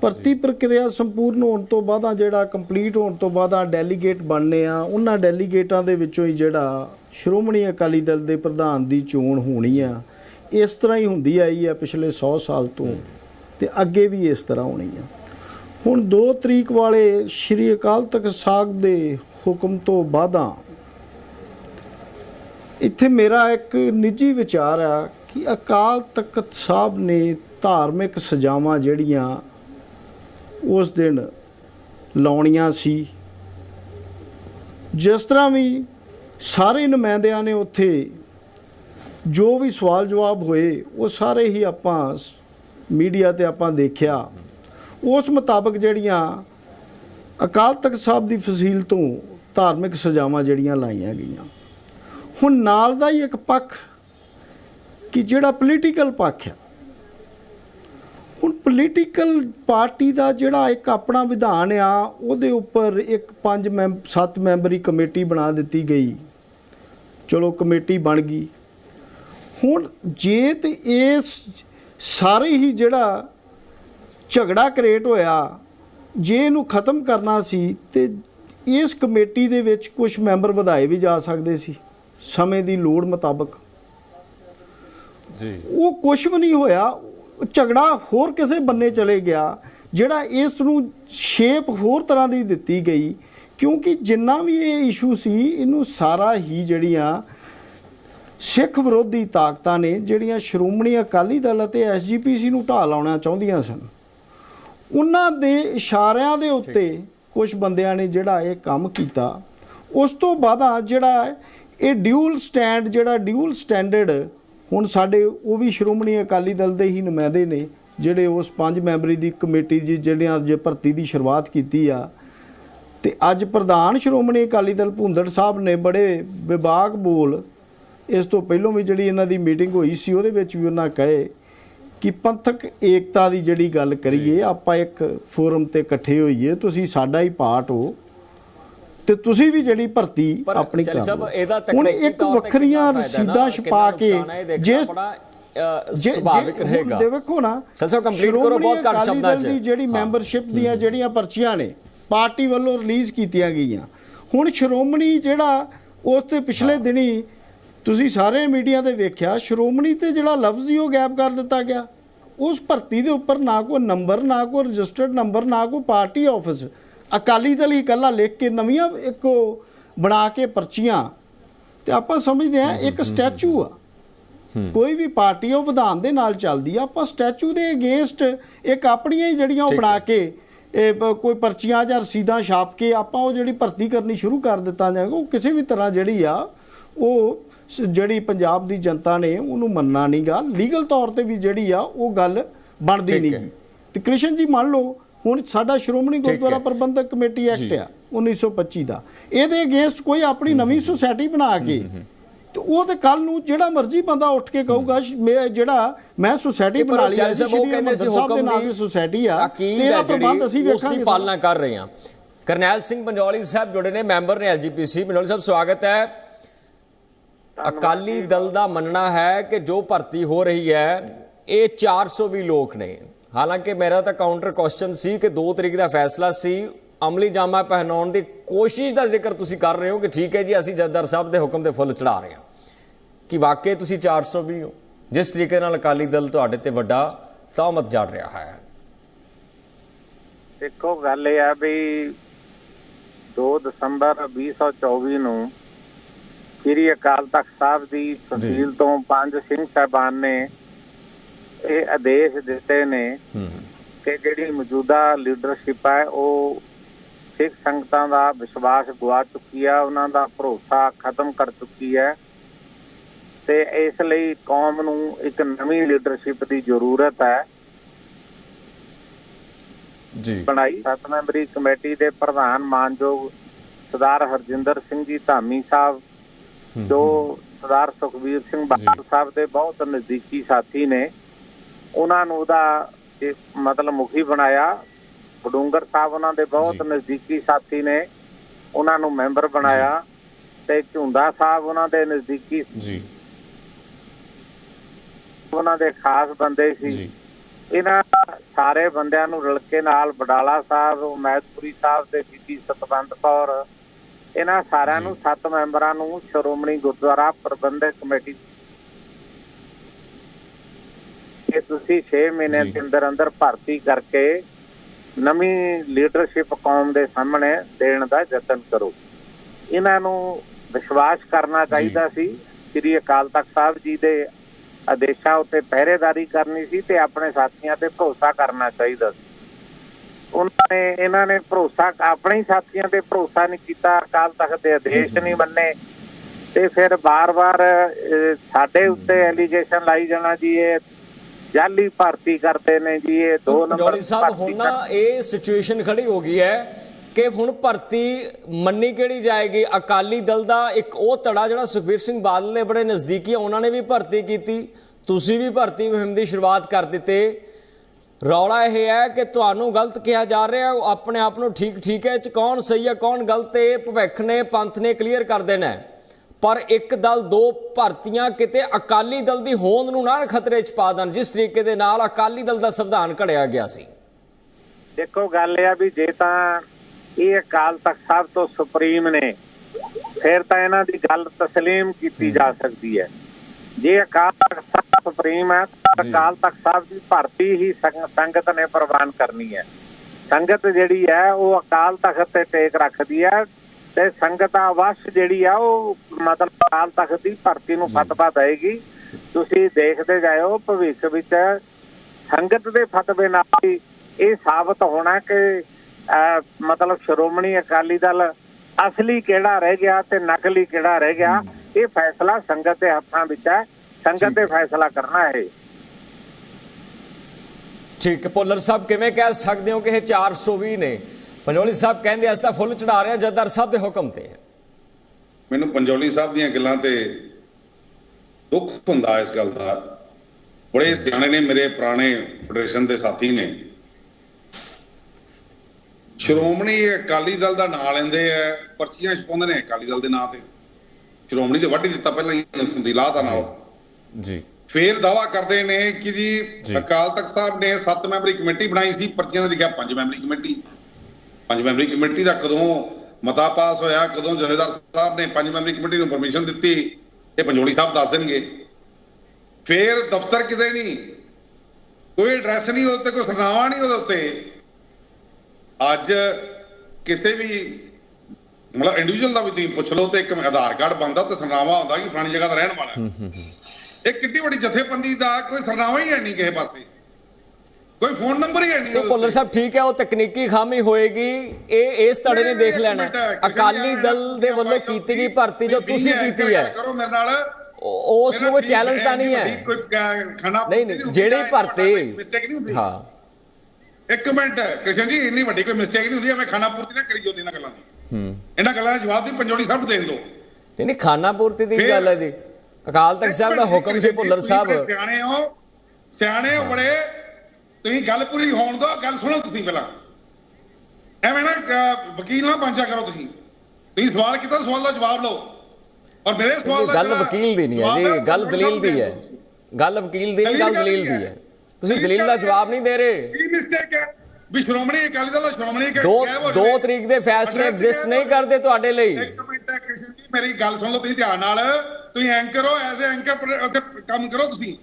C: ਭਰਤੀ ਪ੍ਰਕਿਰਿਆ ਸੰਪੂਰਨ ਹੋਣ ਤੋਂ ਬਾਅਦ ਆ ਜਿਹੜਾ ਕੰਪਲੀਟ ਹੋਣ ਤੋਂ ਬਾਅਦ ਆ ਡੈਲੀਗੇਟ ਬਣਨੇ ਆ, ਉਹਨਾਂ ਡੈਲੀਗੇਟਾਂ ਦੇ ਵਿੱਚੋਂ ਹੀ ਜਿਹੜਾ ਸ਼੍ਰੋਮਣੀ ਅਕਾਲੀ ਦਲ ਦੇ ਪ੍ਰਧਾਨ ਦੀ ਚੋਣ ਹੋਣੀ ਆ, ਇਸ ਤਰ੍ਹਾਂ ਹੀ ਹੁੰਦੀ ਆਈ ਆ ਪਿਛਲੇ 100 ਸਾਲ ਤੋਂ ਤੇ ਅੱਗੇ ਵੀ ਇਸ ਤਰ੍ਹਾਂ ਹੋਣੀ ਆ। ਹੁਣ 2 ਤਰੀਕ ਵਾਲੇ ਸ਼੍ਰੀ ਅਕਾਲ ਤਖਤ ਸਾਹਿਬ ਦੇ ਹੁਕਮ ਤੋਂ ਬਾਅਦਾਂ ਇੱਥੇ ਮੇਰਾ ਇੱਕ ਨਿੱਜੀ ਵਿਚਾਰ ਆ ਕਿ ਅਕਾਲ ਤਖਤ ਸਾਹਿਬ ਨੇ ਧਾਰਮਿਕ ਸਜ਼ਾਵਾਂ ਜਿਹੜੀਆਂ ਉਸ ਦਿਨ ਲਾਉਣੀਆਂ ਸੀ। ਜਿਸ ਤਰ੍ਹਾਂ ਵੀ ਸਾਰੇ ਨੁਮਾਇੰਦਿਆਂ ਨੇ ਉੱਥੇ ਜੋ ਵੀ ਸਵਾਲ ਜਵਾਬ ਹੋਏ, ਉਹ ਸਾਰੇ ਹੀ ਆਪਾਂ ਮੀਡੀਆ ਤੇ ਆਪਾਂ ਦੇਖਿਆ। ਉਸ ਮੁਤਾਬਕ ਜਿਹੜੀਆਂ ਅਕਾਲ ਤਖਤ ਸਾਹਿਬ ਦੀ ਫਸੀਲ ਤੋਂ ਧਾਰਮਿਕ ਸਜ਼ਾਵਾਂ ਜਿਹੜੀਆਂ ਲਾਈਆਂ ਗਈਆਂ। ਹੁਣ ਨਾਲ ਦਾ ਹੀ ਇੱਕ ਪੱਖ ਕਿ ਜਿਹੜਾ ਪੋਲੀਟੀਕਲ ਪੱਖ ਹੈ। ਹੁਣ ਪੋਲੀਟੀਕਲ ਪਾਰਟੀ ਦਾ ਜਿਹੜਾ ਇੱਕ ਆਪਣਾ ਵਿਧਾਨ ਆ, ਉਹਦੇ ਉੱਪਰ ਇੱਕ ਪੰਜ ਮੈਂਬ, ਸੱਤ ਮੈਂਬਰੀ ਕਮੇਟੀ ਬਣਾ ਦਿੱਤੀ ਗਈ। ਚਲੋ ਕਮੇਟੀ ਬਣ ਗਈ। ਹੁਣ ਜੇ ਤੇ ਇਸ ਸਾਰੇ ਹੀ ਜਿਹੜਾ ਝਗੜਾ ਕ੍ਰੀਏਟ ਹੋਇਆ, ਜੇ ਇਹਨੂੰ ਖਤਮ ਕਰਨਾ ਸੀ ਤੇ ਇਸ ਕਮੇਟੀ ਦੇ ਵਿੱਚ ਕੁਝ ਮੈਂਬਰ ਵਧਾਏ ਵੀ ਜਾ ਸਕਦੇ ਸੀ ਸਮੇਂ ਦੀ ਲੋੜ ਮੁਤਾਬਕ।
A: ਜੀ।
C: ਉਹ ਕੁਝ ਵੀ ਨਹੀਂ ਹੋਇਆ ਝਗੜਾ ਹੋਰ ਕਿਸੇ ਬੰਨੇ ਚਲੇ ਗਿਆ ਜਿਹੜਾ ਇਸ ਨੂੰ ਸ਼ੇਪ ਹੋਰ ਤਰ੍ਹਾਂ ਦੀ ਦਿੱਤੀ ਗਈ ਕਿਉਂਕਿ ਜਿੰਨਾ ਵੀ ਇਹ ਇਸ਼ੂ ਸੀ ਇਹਨੂੰ ਸਾਰਾ ਹੀ ਜਿਹੜੀਆਂ ਸਿੱਖ ਵਿਰੋਧੀ ਤਾਕਤਾਂ ਨੇ ਜਿਹੜੀਆਂ ਸ਼੍ਰੋਮਣੀ ਅਕਾਲੀ ਦਲ ਅਤੇ ਐਸਜੀਪੀਸੀ ਨੂੰ ਢਾਹ ਲਾਉਣਾ ਚਾਹੁੰਦੀਆਂ ਸਨ ਉਹਨਾਂ ਦੇ ਇਸ਼ਾਰਿਆਂ ਦੇ ਉੱਤੇ ਕੁਝ ਬੰਦਿਆਂ ਨੇ ਜਿਹੜਾ ਇਹ ਕੰਮ ਕੀਤਾ, ਉਸ ਤੋਂ ਬਾਅਦ ਜਿਹੜਾ ਇਹ ਡਿਊਲ ਸਟੈਂਡ ਜਿਹੜਾ ਡਿਊਲ ਸਟੈਂਡਰਡ ਹੁਣ ਸਾਡੇ ਉਹ ਵੀ ਸ਼੍ਰੋਮਣੀ ਅਕਾਲੀ ਦਲ ਦੇ ਹੀ ਨੁਮਾਇੰਦੇ ਨੇ, ਜਿਹੜੇ ਉਸ ਪੰਜ ਮੈਂਬਰੀ ਦੀ ਕਮੇਟੀ ਜੀ ਜਿਹੜਿਆਂ ਅੱਜ ਭਰਤੀ ਦੀ ਸ਼ੁਰੂਆਤ ਕੀਤੀ ਆ। ਤੇ ਅੱਜ ਪ੍ਰਧਾਨ ਸ਼੍ਰੋਮਣੀ ਅਕਾਲੀ ਦਲ ਭੁੰਦੜ ਸਾਹਿਬ ਨੇ ਬੜੇ ਵਿਭਾਗ ਬੋਲ, ਇਸ ਤੋਂ ਪਹਿਲਾਂ ਵੀ ਜਿਹੜੀ ਇਹਨਾਂ ਦੀ ਮੀਟਿੰਗ ਹੋਈ ਸੀ, ਉਹਦੇ ਵਿੱਚ ਵੀ ਉਹਨਾਂ ਕਹੇ ਕਿ ਪੰਥਕ ਏਕਤਾ ਦੀ ਜਿਹੜੀ ਗੱਲ ਕਰੀਏ ਆਪਾਂ ਇੱਕ ਫੋਰਮ ਤੇ ਇਕੱਠੇ ਹੋਈਏ ਤੁਸੀਂ ਸਾਡਾ ਹੀ ਪਾਰਟ ਹੋ ਤੇ ਤੁਸੀਂ ਵੀ ਜਿਹੜੀ ਭਰਤੀ ਆਪਣੀ ਕਰ। ਹੁਣ ਇੱਕ ਵੱਖਰੀਆਂ ਰਸੀਦਾਂ ਛਪਾ ਕੇ ਜੇ
A: ਸੁਭਾਵਿਕ ਰਹੇਗਾ।
C: ਦੇਖੋ ਨਾ
A: ਸਾਹਿਬ complete ਕਰੋ, ਬਹੁਤ ਘੱਟ ਸ਼ਬਦਾਂ 'ਚ।
C: ਜਿਹੜੀ। ਮੈਂਬਰਸ਼ਿਪ ਦੀਆਂ ਜਿਹੜੀਆਂ ਪਰਚੀਆਂ ਨੇ ਪਾਰਟੀ ਵੱਲੋਂ ਰਿਲੀਜ਼ ਕੀਤੀਆਂ ਗਈਆਂ। ਹੁਣ ਸ਼੍ਰੋਮਣੀ ਜਿਹੜਾ ਉਸ ਤੇ ਪਿਛਲੇ ਦਿਨੀ ਤੁਸੀਂ ਸਾਰੇ ਮੀਡੀਆ ਤੇ ਵੇਖਿਆ ਸ਼੍ਰੋਮਣੀ ਤੇ ਜਿਹੜਾ ਲਫ਼ਜ਼ ਹੀ ਉਹ ਗਾਇਬ ਕਰ ਦਿੱਤਾ ਗਿਆ। ਉਸ ਭਰਤੀ ਦੇ ਉੱਪਰ ਨਾ ਕੋਈ ਨੰਬਰ ਨਾ ਕੋਈ ਰਜਿਸਟਰਡ ਨੰਬਰ ਨਾ ਕੋਈ ਪਾਰਟੀ ਆਫਿਸ ਅਕਾਲੀ ਦਲ ਹੀ ਇਕੱਲਾ ਲਿਖ ਕੇ ਨਵੀਆਂ ਇੱਕ ਬਣਾ ਕੇ ਪਰਚੀਆਂ। ਤੇ ਆਪਾਂ ਸਮਝਦੇ ਆ ਇੱਕ ਸਟੈਚੂ ਆ। ਕੋਈ ਵੀ ਪਾਰਟੀ ਉਹ ਵਿਧਾਨ ਦੇ ਨਾਲ ਚੱਲਦੀ ਆ। ਆਪਾਂ ਸਟੈਚੂ ਦੇ ਅਗੇਂਸਟ ਇੱਕ ਆਪਣੀਆਂ ਹੀ ਜਿਹੜੀਆਂ ਉਹ ਬਣਾ ਕੇ ਇਹ ਕੋਈ ਪਰਚੀਆਂ ਜਾਂ ਰਸੀਦਾਂ ਛਾਪ ਕੇ ਆਪਾਂ ਉਹ ਜਿਹੜੀ ਭਰਤੀ ਕਰਨੀ ਸ਼ੁਰੂ ਕਰ ਦਿੱਤਾ ਜਾਏਗਾ ਉਹ ਕਿਸੇ ਵੀ ਤਰ੍ਹਾਂ ਜਿਹੜੀ ਆ ਉਹ ਜਿਹੜੀ ਪੰਜਾਬ ਦੀ ਜਨਤਾ ਨੇ ਉਹਨੂੰ ਮੰਨਣਾ ਨਹੀਂਗਾ। ਲੀਗਲ ਤੌਰ ਤੇ ਵੀ ਜਿਹੜੀ ਆ ਉਹ ਗੱਲ ਬਣਦੀ
A: ਠੀਕ
C: ਨਹੀਂ
A: ਹੈ।
C: ਤੇ ਕ੍ਰਿਸ਼ਨ ਜੀ ਮੰਨ ਲਓ ਹੁਣ ਸਾਡਾ ਸ਼੍ਰੋਮਣੀ ਗੁਰਦੁਆਰਾ
A: ਹੈ।
C: Prabandhak committee
A: act.
C: ਆ 1925 ਦਾ। ਇਹਦੇ ਅਗੇਂਸਟ ਕੋਈ ਆਪਣੀ ਨਵੀਂ ਸੁਸਾਇਟੀ ਬਣਾ ਕੇ ਤੇ ਉਹ ਤੇ ਕੱਲ ਨੂੰ ਜਿਹੜਾ ਮਰਜ਼ੀ ਬੰਦਾ ਉੱਠ ਕੇ ਕਹੂਗਾ ਸ਼- ਮੈਂ ਜਿਹੜਾ ਮੈਂ ਸੁਸਾਇਟੀ ਬਣਾ ਲਈ
A: ਸਾਹਿਬ ਉਹ ਕਹਿੰਦੇ ਸੀ
C: ਦੇ
A: ਹੁਕਮ ਦੀ
C: ਦੀ ਸੁਸਾਇਟੀ ਆ
A: ਹੈ
C: ਇਹਦਾ ਪ੍ਰਬੰਧ ਅਸੀਂ
A: ਜਿਹੜੀ ਉਸ ਦੀ
C: ਵੇਖਾਂਗੇ
A: ਪਾਲਣਾ ਕਰ ਰਹੇ ਹਾਂ। ਕਰਨੈਲ ਸਿੰਘ ਪੰਜੌਲੀ ਸਾਹਿਬ ਜੁੜੇ ਨੇ ਮੈਂਬਰ ਨੇ ਐਸਜੀਪੀਸੀ ਪੰਜੌਲੀ ਸਾਹਿਬ ਸਵਾਗਤ ਹੈ। ਅਕਾਲੀ ਦਲ ਦਾ ਮੰਨਣਾ ਹੈ ਕਿ ਜੋ ਭਰਤੀ ਹੋ ਰਹੀ ਹੈ ਇਹ 420 ਲੋਕ ਨੇ। ਹਾਲਾਂਕਿ ਮੇਰਾ ਤਾਂ ਕਾਊਂਟਰ ਕੁਐਸਚਨ ਸੀ ਕਿ 2 ਤਰੀਕ ਦਾ ਫੈਸਲਾ ਸੀ। ਅਮਲੀ ਜਾਮਾ ਪਹਿਨਾਉਣ ਦੀ ਕੋਸ਼ਿਸ਼ ਦਾ ਜ਼ਿਕਰ ਤੁਸੀਂ ਕਰ ਰਹੇ ਹੋ ਕਿ ਠੀਕ ਹੈ ਜੀ ਅਸੀਂ ਜੱਦਰ ਸਾਹਿਬ ਦੇ ਹੁਕਮ ਦੇ ਫੁੱਲ ਚੜਾ ਰਹੇ ਹਾਂ। ਕਿ ਵਾਕਈ ਤੁਸੀਂ 420 ਹੋ। ਜਿਸ ਤਰੀਕੇ ਨਾਲ ਅਕਾਲੀ ਦਲ ਤੁਹਾਡੇ ਤੇ ਵੱਡਾ ਤਹਮਤ ਜੜ ਰਿਹਾ ਹੈ।
D: ਦੇਖੋ ਗੱਲ ਇਹ ਆ ਵੀ 2 ਦਸੰਬਰ 2024 ਨੂੰ ਸ੍ਰੀ ਅਕਾਲ ਤਖਤ ਸਾਹਿਬ ਦੀ ਤਹਿਸੀਲ ਤੋਂ ਪੰਜ ਸਿੰਘ ਸਾਹਿਬਾਨ ਨੇ ਇਹ ਆਦੇਸ਼ ਦਿੱਤੇ ਨੇ ਕਿ ਜਿਹੜੀ ਮੌਜੂਦਾ ਲੀਡਰਸ਼ਿਪ ਹੈ ਉਹ ਸਿੱਖ ਸੰਗਤਾਂ ਦਾ ਵਿਸ਼ਵਾਸ ਗਵਾ ਚੁੱਕੀ ਹੈ ਉਹਨਾਂ ਦਾ ਭਰੋਸਾ ਖਤਮ ਕਰ ਚੁੱਕੀ ਹੈ। ਤੇ ਇਸ ਲਈ ਕੌਮ ਨੂੰ ਇੱਕ ਨਵੀਂ ਲੀਡਰਸ਼ਿਪ ਦੀ ਜ਼ਰੂਰਤ ਹੈ।
A: ਜੀ।
D: ਬਣਾਈ ਸੱਤ ਮੈਂਬਰੀ ਕਮੇਟੀ ਦੇ ਪ੍ਰਧਾਨ ਮਾਨਯੋਗ ਸਰਦਾਰ ਹਰਜਿੰਦਰ ਸਿੰਘ ਜੀ ਧਾਮੀ ਸਾਹਿਬ ਜੋ ਸਰਦਾਰ ਸੁਖਬੀਰ ਸਿੰਘ ਬਾਦਲ ਸਾਹਿਬ ਦੇ ਬਹੁਤ ਨਜ਼ਦੀਕੀ ਸਾਥੀ ਨੇ। ਉਹਨਾਂ ਨੂੰ ਉਹਦਾ ਮਤਲਬ ਮੁਖੀ ਬਣਾਇਆ। ਬਡੂੰਗਰ ਸਾਹਿਬ ਉਹਨਾਂ ਦੇ ਬਹੁਤ ਨਜ਼ਦੀਕੀ ਸਾਥੀ ਨੇ। ਉਹਨਾਂ ਨੂੰ ਮੈਂਬਰ ਬਣਾਇਆ ਤੇ ਝੁੰਦਾ ਸਾਹਿਬ ਉਹਨਾਂ ਦੇ ਨਜ਼ਦੀਕੀ
A: ਜੀ।
D: ਉਹਨਾਂ ਦੇ ਖਾਸ ਬੰਦੇ ਸੀ। ਇਹਨਾਂ ਸਾਰੇ ਬੰਦਿਆਂ ਨੂੰ ਰਲ ਕੇ ਨਾਲ ਬਡਾਲਾ ਸਾਹਿਬ ਉਮੈਦਪੁਰੀ ਸਾਹਿਬ ਦੇ ਬੀਬੀ ਸਤਵੰਤ ਕੌਰ ਇਹਨਾਂ ਸਾਰਿਆਂ ਨੂੰ ਸੱਤ ਮੈਂਬਰਾਂ ਨੂੰ ਸ਼੍ਰੋਮਣੀ ਗੁਰਦੁਆਰਾ ਪ੍ਰਬੰਧਕ ਕਮੇਟੀ ਇਹ ਤੁਸੀਂ 6 ਮਹੀਨੇ। ਦੇ ਅੰਦਰ ਅੰਦਰ ਭਰਤੀ ਕਰਕੇ ਨਵੀਂ ਲੀਡਰਸ਼ਿਪ ਕੌਮ ਦੇ ਸਾਹਮਣੇ ਦੇਣ ਦਾ ਯਤਨ ਕਰੋ। ਇਹਨਾਂ ਨੂੰ ਵਿਸ਼ਵਾਸ ਕਰਨਾ ਚਾਹੀਦਾ ਸੀ। ਸ੍ਰੀ ਅਕਾਲ ਤਖਤ ਸਾਹਿਬ ਜੀ ਦੇ ਆਦੇਸ਼ਾਂ ਉੱਤੇ ਪਹਿਰੇਦਾਰੀ ਕਰਨੀ ਸੀ ਤੇ ਆਪਣੇ ਸਾਥੀਆਂ ਤੇ ਭਰੋਸਾ ਕਰਨਾ ਚਾਹੀਦਾ ਸੀ। ਉਹਨਾਂ ਨੇ ਇਹਨਾਂ ਨੇ ਭਰੋਸਾ ਆਪਣੇ ਹੀ ਸਾਥੀਆਂ ਤੇ ਭਰੋਸਾ ਨਹੀਂ ਕੀਤਾ ਅਕਾਲ ਤਖਤ ਦੇ ਆਦੇਸ਼ ਨਹੀਂ ਮੰਨੇ। ਤੇ ਫਿਰ ਬਾਰ-ਬਾਰ ਸਾਡੇ ਉੱਤੇ ਐਲੀਗੇਸ਼ਨ ਲਾਈ ਜਾਣਾ ਜੀ ਇਹ ਜਾਲੀ ਭਰਤੀ ਕਰਦੇ ਨੇ ਜੀ ਇਹ ਦੋ ਨੰਬਰ
A: ਸਾਹਿਬ ਹੁਣ ਨਾ ਇਹ ਸਿਚੁਏਸ਼ਨ ਖੜੀ ਹੋ ਗਈ ਹੈ ਕਿ ਹੁਣ ਭਰਤੀ ਮੰਨੀ ਕਿਹੜੀ ਜਾਏਗੀ? ਅਕਾਲੀ ਦਲ ਦਾ ਇੱਕ ਉਹ ਧੜਾ ਜਿਹੜਾ ਸੁਖਬੀਰ ਸਿੰਘ ਬਾਦਲ ਨੇ ਬੜੇ ਨਜ਼ਦੀਕੀ ਉਹਨਾਂ ਨੇ ਵੀ ਭਰਤੀ ਕੀਤੀ। ਤੁਸੀਂ ਵੀ ਭਰਤੀ ਮੁਹਿੰਮ ਦੀ ਸ਼ੁਰੂਆਤ ਕਰ ਦਿੱਤੇ। ਰੌਲਾ ਇਹ ਹੈ ਕਿ ਤੁਹਾਨੂੰ ਗਲਤ ਕਿਹਾ ਜਾ ਰਿਹਾ ਹੈ ਆਪਣੇ ਆਪ ਨੂੰ ਠੀਕ ਠੀਕ ਹੈ ਇਹ ਚ ਕੌਣ ਸਹੀ ਹੈ ਕੌਣ ਗਲਤ ਹੈ ਭਵਿੱਖ ਨੇ ਪੰਥ ਨੇ ਕਲੀਅਰ ਕਰ ਦੇਣਾ ਹੈ। ਪਰ ਇੱਕ ਦਲ ਦੋ ਭਰਤੀਆਂ ਕਿਤੇ ਅਕਾਲੀ ਦਲ ਦੀ ਹੋਂਦ ਨੂੰ ਨਾ ਖਤਰੇ 'ਚ ਪਾ ਦੇਣ ਜਿਸ ਤਰੀਕੇ ਦੇ ਨਾਲ ਅਕਾਲੀ ਦਲ ਦਾ ਸੰਵਿਧਾਨ ਘੜਿਆ ਗਿਆ ਸੀ
D: ਦੇਖੋ ਗੱਲ ਇਹ ਆ ਵੀ ਜੇ ਤਾਂ ਇਹ ਅਕਾਲ ਤਖਤ ਸਾਹਿਬ ਤੋਂ ਸੁਪਰੀਮ ਨੇ ਫਿਰ ਤਾਂ ਇਹਨਾਂ ਦੀ ਗੱਲ تسلیم ਕੀਤੀ ਜਾ ਸਕਦੀ ਹੈ ਜੇ ਅਕਾਲ ਤਖਤ ਸਾਹਿਬ ਸੁਪਰੀਮ ਹੈ। ਅਕਾਲ ਤਖਤ ਸਾਹਿਬ ਦੀ ਭਰਤੀ ਹੀ ਸੰਗ- ਸੰਗਤ ਨੇ ਪ੍ਰਵਾਨ ਕਰਨੀ ਹੈ। ਸੰਗਤ ਜਿਹੜੀ ਹੈ ਉਹ ਅਕਾਲ ਤਖਤ ਤੇ ਟੇਕ ਰੱਖਦੀ ਹੈ ਤੇ ਸੰਗਤ ਅਵਸ਼ ਜਿਹੜੀ ਆ ਉਹ ਮਤਲਬ ਅਕਾਲ ਤਖਤ ਦੀ ਭਰਤੀ ਨੂੰ ਫਤਵਾ ਦੇਗੀ ਤੁਸੀਂ ਦੇਖਦੇ ਜਾਇਓ ਭਵਿੱਖ ਵਿੱਚ ਸੰਗਤ ਦੇ ਫਤਵੇ ਨਾਲ ਹੀ ਇਹ ਸਾਬਤ ਹੋਣਾ ਕਿ ਮਤਲਬ ਸ਼੍ਰੋਮਣੀ ਅਕਾਲੀ ਦਲ ਅਸਲੀ ਕਿਹੜਾ ਰਹਿ ਗਿਆ ਤੇ ਨਕਲੀ ਕਿਹੜਾ ਰਹਿ ਗਿਆ ਇਹ ਫੈਸਲਾ ਸੰਗਤ ਦੇ ਹੱਥਾਂ ਵਿੱਚ ਹੈ। ਸੰਗਤ ਦੇ ਫੈਸਲਾ ਕਰਨਾ ਹੈ
A: ਠੀਕ ਹੈ ਭੁੱਲਰ ਸਾਹਿਬ ਕਿਵੇਂ ਕਹਿ ਸਕਦੇ ਹੋ ਕਿ ਇਹ 420 ਨੇ? ਪੰਜੋਲੀ ਸਾਹਿਬ ਕਹਿੰਦੇ ਅਸੀਂ ਤਾਂ ਫੁੱਲ ਚੜਾ ਰਹੇ ਹਾਂ ਜੱਦਰ ਸਾਹਿਬ ਦੇ ਹੁਕਮ ਤੇ
B: ਮੈਨੂੰ ਪੰਜੋਲੀ ਸਾਹਿਬ ਦੀਆਂ ਗੱਲਾਂ ਤੇ ਦੁੱਖ ਹੁੰਦਾ ਇਸ ਗੱਲ ਦਾ। ਬੜੇ ਸਿਆਣੇ ਨੇ ਮੇਰੇ ਪੁਰਾਣੇ ਫੈਡਰੇਸ਼ਨ ਦੇ ਸਾਥੀ ਨੇ। ਸ਼੍ਰੋਮਣੀ ਅਕਾਲੀ ਦਲ ਦਾ ਨਾਂ ਲੈਂਦੇ ਆ ਪਰਚੀਆਂ ਛਪਾਉਂਦੇ ਨੇ ਅਕਾਲੀ ਦਲ ਦੇ ਨਾਂ ਤੇ। ਸ਼੍ਰੋਮਣੀ ਤੇ ਵੱਢੀ ਦਿੱਤਾ ਪਹਿਲਾਂ ਹੀ ਹੁੰਦੀ ਲਾਹ ਦਾ ਨਾਲ।
A: ਜੀ।
B: ਫੇਰ ਦਾਵਾ ਕਰਦੇ ਨੇ ਕਿ ਜੀ। ਅਕਾਲ ਤਖਤ ਸਾਹਿਬ ਨੇ ਸੱਤ ਮੈਂਬਰੀ ਕਮੇਟੀ ਬਣਾਈ ਸੀ ਪਰਚੀਆਂ ਦਾ ਲਿਖਿਆ ਪੰਜ ਮੈਂਬਰੀ ਕਮੇਟੀ। ਪੰਜ ਮੈਂਬਰੀ ਕਮੇਟੀ ਦਾ ਕਦੋਂ ਮਤਾ ਪਾਸ ਹੋਇਆ ਕਦੋਂ ਜਥੇਦਾਰ ਸਾਹਿਬ ਨੇ ਪੰਜ ਮੈਂਬਰੀ ਕਮੇਟੀ ਨੂੰ ਪਰਮਿਸ਼ਨ ਦਿੱਤੀ ਇਹ ਪੰਜੋਲੀ ਸਾਹਿਬ ਦੱਸ ਦੇਣਗੇ। ਫੇਰ ਦਫ਼ਤਰ ਕਿਤੇ ਨਹੀਂ ਕੋਈ ਐਡਰੈਸ ਨਹੀਂ ਉਹਦੇ ਉੱਤੇ ਕੋਈ ਸਰਨਾਮਾ ਨਹੀਂ ਉਹਦੇ ਉੱਤੇ। ਅੱਜ ਕਿਸੇ ਵੀ ਮਤਲਬ ਇੰਡੀਵਿਜੂਅਲ ਦਾ ਵੀ ਤੁਸੀਂ ਪੁੱਛ ਲਓ ਤੇ ਇੱਕ ਆਧਾਰ ਕਾਰਡ ਬਣਦਾ ਤੇ ਸਰਨਾਮਾ ਹੁੰਦਾ ਕਿ ਫਲਾਣੀ ਜਗ੍ਹਾ ਦਾ ਰਹਿਣ ਵਾਲਾ। ਹੈ। ਇਹ ਕਿੱਡੀ ਵੱਡੀ ਜਥੇਬੰਦੀ ਦਾ ਕੋਈ ਸਰਨਾਮਾ ਹੀ ਹੈ ਨਹੀਂ ਕਿਸੇ ਪਾਸੇ। ਕੋਈ ਫੋਨ ਨੰਬਰ ਹੀ ਹੈ ਨਹੀਂ
A: ਭੁੱਲਰ। ਸਾਹਿਬ ਠੀਕ ਹੈ ਉਹ ਤਕਨੀਕੀ ਖਾਮੀ ਹੋਏਗੀ। ਇਹ ਇਸ ਧੜੇ ਨੇ ਦੇਖ ਲੈਣਾ। ਅਕਾਲੀ ਦਲ ਦੇ ਵੱਲੋਂ ਕੀਤੀ ਗਈ ਭਰਤੀ ਜੋ ਤੁਸੀਂ ਕੀਤੀ ਹੈ।
B: ਕਰੋ ਮੇਰੇ ਨਾਲ।
A: ਉਸ ਨੂੰ ਕੋਈ ਚੈਲੰਜ ਤਾਂ ਨਹੀਂ ਹੈ।
B: ਖਾਣਾ
A: ਨਹੀਂ ਨਹੀਂ ਜਿਹੜੀ ਭਰਤੀ
B: ਮਿਸਟੇਕ ਨਹੀਂ ਹੁੰਦੀ।
A: ਹਾਂ।
B: ਇੱਕ ਮਿੰਟ ਕ੍ਰਿਸ਼ਨ ਜੀ ਇੰਨੀ ਵੱਡੀ ਕੋਈ ਮਿਸਟੇਕ ਨਹੀਂ ਹੁੰਦੀ ਐਵੇਂ ਖਾਣਾ ਪੂਰਤੀ ਨਾ ਕਰੀ ਜੋਦੀ ਨਾ ਗੱਲਾਂ ਦੀ।
A: ਹੂੰ।
B: ਇਹਨਾਂ ਗੱਲਾਂ ਦਾ ਜਵਾਬ ਦੀ ਪੰਜੋੜੀ ਸਾਹਿਬ ਦੇਣ ਦਿਓ।
A: ਨਹੀਂ ਨਹੀਂ ਪੂਰਤੀ ਦੀ ਗੱਲ ਹੈ ਜੀ। ਅਕਾਲ ਤਖਤ ਸਾਹਿਬ ਦਾ ਹੁਕਮ ਸੀ ਭੁੱਲਰ ਸਾਹਿਬ।
B: ਸਿਆਣੇ ਹੋ ਸਿਆਣੇ ਹੋ। ਬੜੇ ਤੁਸੀਂ ਗੱਲ ਪੂਰੀ ਹੋਣ ਦਿਓ ਗੱਲ ਸੁਣੋ ਤੁਸੀਂ ਪਹਿਲਾਂ। ਐਵੇਂ ਨਾ ਵਕੀਲ ਨਾ ਪੰਜਾ ਕਰੋ ਤੁਸੀਂ। ਤੁਸੀਂ ਸਵਾਲ ਕੀਤਾ ਸਵਾਲ ਦਾ ਜਵਾਬ ਲਓ। ਔਰ ਮੇਰੇ ਸਵਾਲ ਦਾ
A: ਗੱਲ ਵਕੀਲ ਦੀ ਨਹੀਂ ਹੈ ਜੀ ਗੱਲ ਦਲੀਲ ਦੀ ਹੈ। ਗੱਲ ਵਕੀਲ ਦੀ ਨਹੀਂ ਗੱਲ
B: ਦਲੀਲ
A: ਦੀ
B: ਹੈ?
A: ਤੁਸੀਂ
B: ਦਲੀਲ
A: ਦਾ ਜਵਾਬ ਨਹੀਂ ਦੇ ਰਹੇ।
B: ਕੀ ਮਿਸਟੇਕ ਹੈ। ਵੀ ਸ਼੍ਰੋਮਣੀ ਅਕਾਲੀ ਦਲ ਦਾ ਸ਼੍ਰੋਮਣੀ
A: ਦੋ ਦੋ। ਤਰੀਕ ਦੇ ਫੈਸਲੇ ਐਗਜ਼ਿਸਟ ਨਹੀਂ ਕਰਦੇ ਤੁਹਾਡੇ ਲਈ।
B: ਇੱਕ ਮਿੰਟ ਹੈ ਕ੍ਰਿਸ਼ਨ ਜੀ ਮੇਰੀ ਗੱਲ ਸੁਣ ਲਓ ਤੁਸੀਂ ਧਿਆਨ ਨਾਲ। ਤੁਸੀਂ ਐਂਕਰ ਹੋ ਐਜ਼ ਐਂਕਰ ਉੱਥੇ ਕੰਮ ਕਰੋ ਤੁਸੀਂ।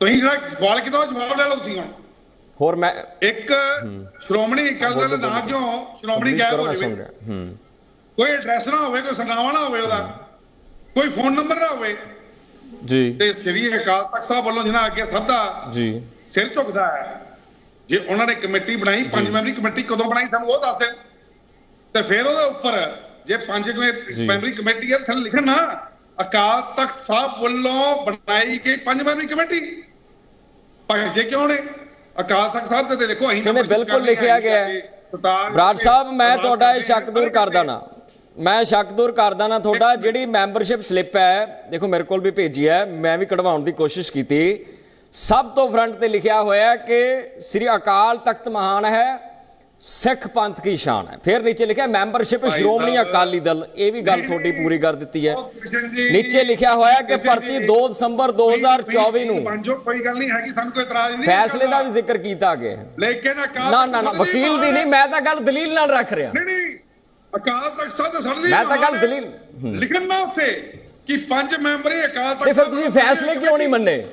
B: ਤੁਸੀਂ ਜਿਹੜਾ ਸਵਾਲ ਕੀਤਾ ਜਵਾਬ ਲੈ ਲਓ ਤੁਸੀਂ ਹੁਣ।
A: ਹੋਰ ਮੈਂ
B: ਇੱਕ ਸ਼੍ਰੋਮਣੀ ਅਕਾਲੀ ਦਲ ਦਾ ਨਾਂ ਕਿਉਂ ਸ਼੍ਰੋਮਣੀ ਗਾਇਬ ਹੋ ਜਾਵੇ। ਕੋਈ ਐਡਰੈਸ ਨਾ ਹੋਵੇ ਕੋਈ ਸਰਨਾਮਾ ਨਾ ਹੋਵੇ ਉਹਦਾ। ਕੋਈ ਫੋਨ ਨੰਬਰ ਨਾ ਹੋਵੇ।
A: ਜੀ।
B: ਤੇ ਸ੍ਰੀ ਅਕਾਲ ਤਖਤ ਸਾਹਿਬ ਵੱਲੋਂ ਜਿਹਨਾਂ ਅੱਗੇ ਸਭ ਦਾ
A: ਜੀ।
B: ਸਿਰ ਝੁਕਦਾ ਹੈ ਜੇ ਉਹਨਾਂ ਨੇ ਕਮੇਟੀ ਬਣਾਈ ਪੰਜ ਮੈਂਬਰੀ ਕਮੇਟੀ ਕਦੋਂ ਬਣਾਈ ਸਾਨੂੰ ਉਹ ਦੱਸ ਤੇ ਫਿਰ ਉਹਦੇ ਉੱਪਰ ਜੇ ਪੰਜ। ਮੈਂਬਰੀ ਕਮੇਟੀ ਹੈ ਥੱਲੇ ਲਿਖਣ ਨਾ ਅਕਾਲ ਤਖਤ ਸਾਹਿਬ ਵੱਲੋਂ ਬਣਾਈ ਗਈ ਪੰਜ ਮੈਂਬਰੀ ਕਮੇਟੀ ਭਜਦੇ ਕਿਉਂ ਨੇ ਅਕਾਲ ਤਖਤ ਸਾਹਿਬ ਤੇ ਦੇਖੋ ਅਸੀਂ membership
A: ਬਿਲਕੁਲ ਲਿਖਿਆ ਗਿਆ ਹੈ। ਬਰਾੜ ਸਾਹਿਬ ਮੈਂ ਤੁਹਾਡਾ ਇਹ ਸ਼ੱਕ ਦੂਰ ਕਰਦਾ ਨਾ ਮੈਂ ਸ਼ੱਕ ਦੂਰ ਕਰਦਾ ਨਾ ਤੁਹਾਡਾ ਜਿਹੜੀ ਮੈਂਬਰਸ਼ਿਪ ਸਲਿੱਪ ਹੈ ਦੇਖੋ ਮੇਰੇ ਕੋਲ ਵੀ ਭੇਜੀ ਹੈ ਮੈਂ ਵੀ ਕਢਵਾਉਣ ਦੀ ਕੋਸ਼ਿਸ਼ ਕੀਤੀ ਸਭ ਤੋਂ ਫਰੰਟ ਤੇ ਲਿਖਿਆ ਹੋਇਆ ਕਿ ਸ੍ਰੀ ਅਕਾਲ ਤਖਤ ਮਹਾਨ ਹੈ ਸਿੱਖ ਪੰਥ ਕੀ ਸ਼ਾਨ ਹੈ? ਫਿਰ ਨੀਚੇ ਲਿਖਿਆ ਮੈਂਬਰਸ਼ਿਪ ਸ਼੍ਰੋਮਣੀ ਅਕਾਲੀ ਦਲ ਇਹ ਵੀ ਗੱਲ ਤੁਹਾਡੀ ਪੂਰੀ ਕਰ ਦਿੱਤੀ ਹੈ। ਨੀਚੇ ਲਿਖਿਆ ਹੋਇਆ ਕਿ ਭਰਤੀ
B: ਜੀ,
A: 2 ਦਸੰਬਰ 2024 ਨੂੰ।
B: ਪੰਜੋ ਕੋਈ ਗੱਲ ਨਹੀਂ ਹੈਗੀ ਸਾਨੂੰ ਕੋਈ ਇਤਰਾਜ਼ ਨਹੀਂ
A: ਫੈਸਲੇ ਦਾ ਵੀ ਜ਼ਿਕਰ ਕੀਤਾ ਗਿਆ ਹੈ।
B: ਲੇਕਿਨ ਅਕਾਲ
A: ਨਾ ਨਾ ਨਾ ਵਕੀਲ ਦੀ ਨਹੀਂ ਮੈਂ ਤਾਂ ਗੱਲ ਦਲੀਲ ਨਾਲ ਰੱਖ ਰਿਹਾ।
B: ਨਹੀਂ ਨਹੀਂ ਅਕਾਲ ਤਖਤ ਸਾਹਿਬ ਦਾ ਸਾਡੇ ਲਈ
A: ਮੈਂ ਤਾਂ ਗੱਲ। ਦਲੀਲ-
B: ਲਿਖਣ ਨਾ ਉੱਥੇ ਕਿ ਪੰਜ ਮੈਂਬਰੀ ਅਕਾਲ ਤਖਤ
A: ਫਿਰ ਤੁਸੀਂ ਫੈਸਲੇ ਕਿਉਂ ਨਹੀਂ ਮੰਨੇ?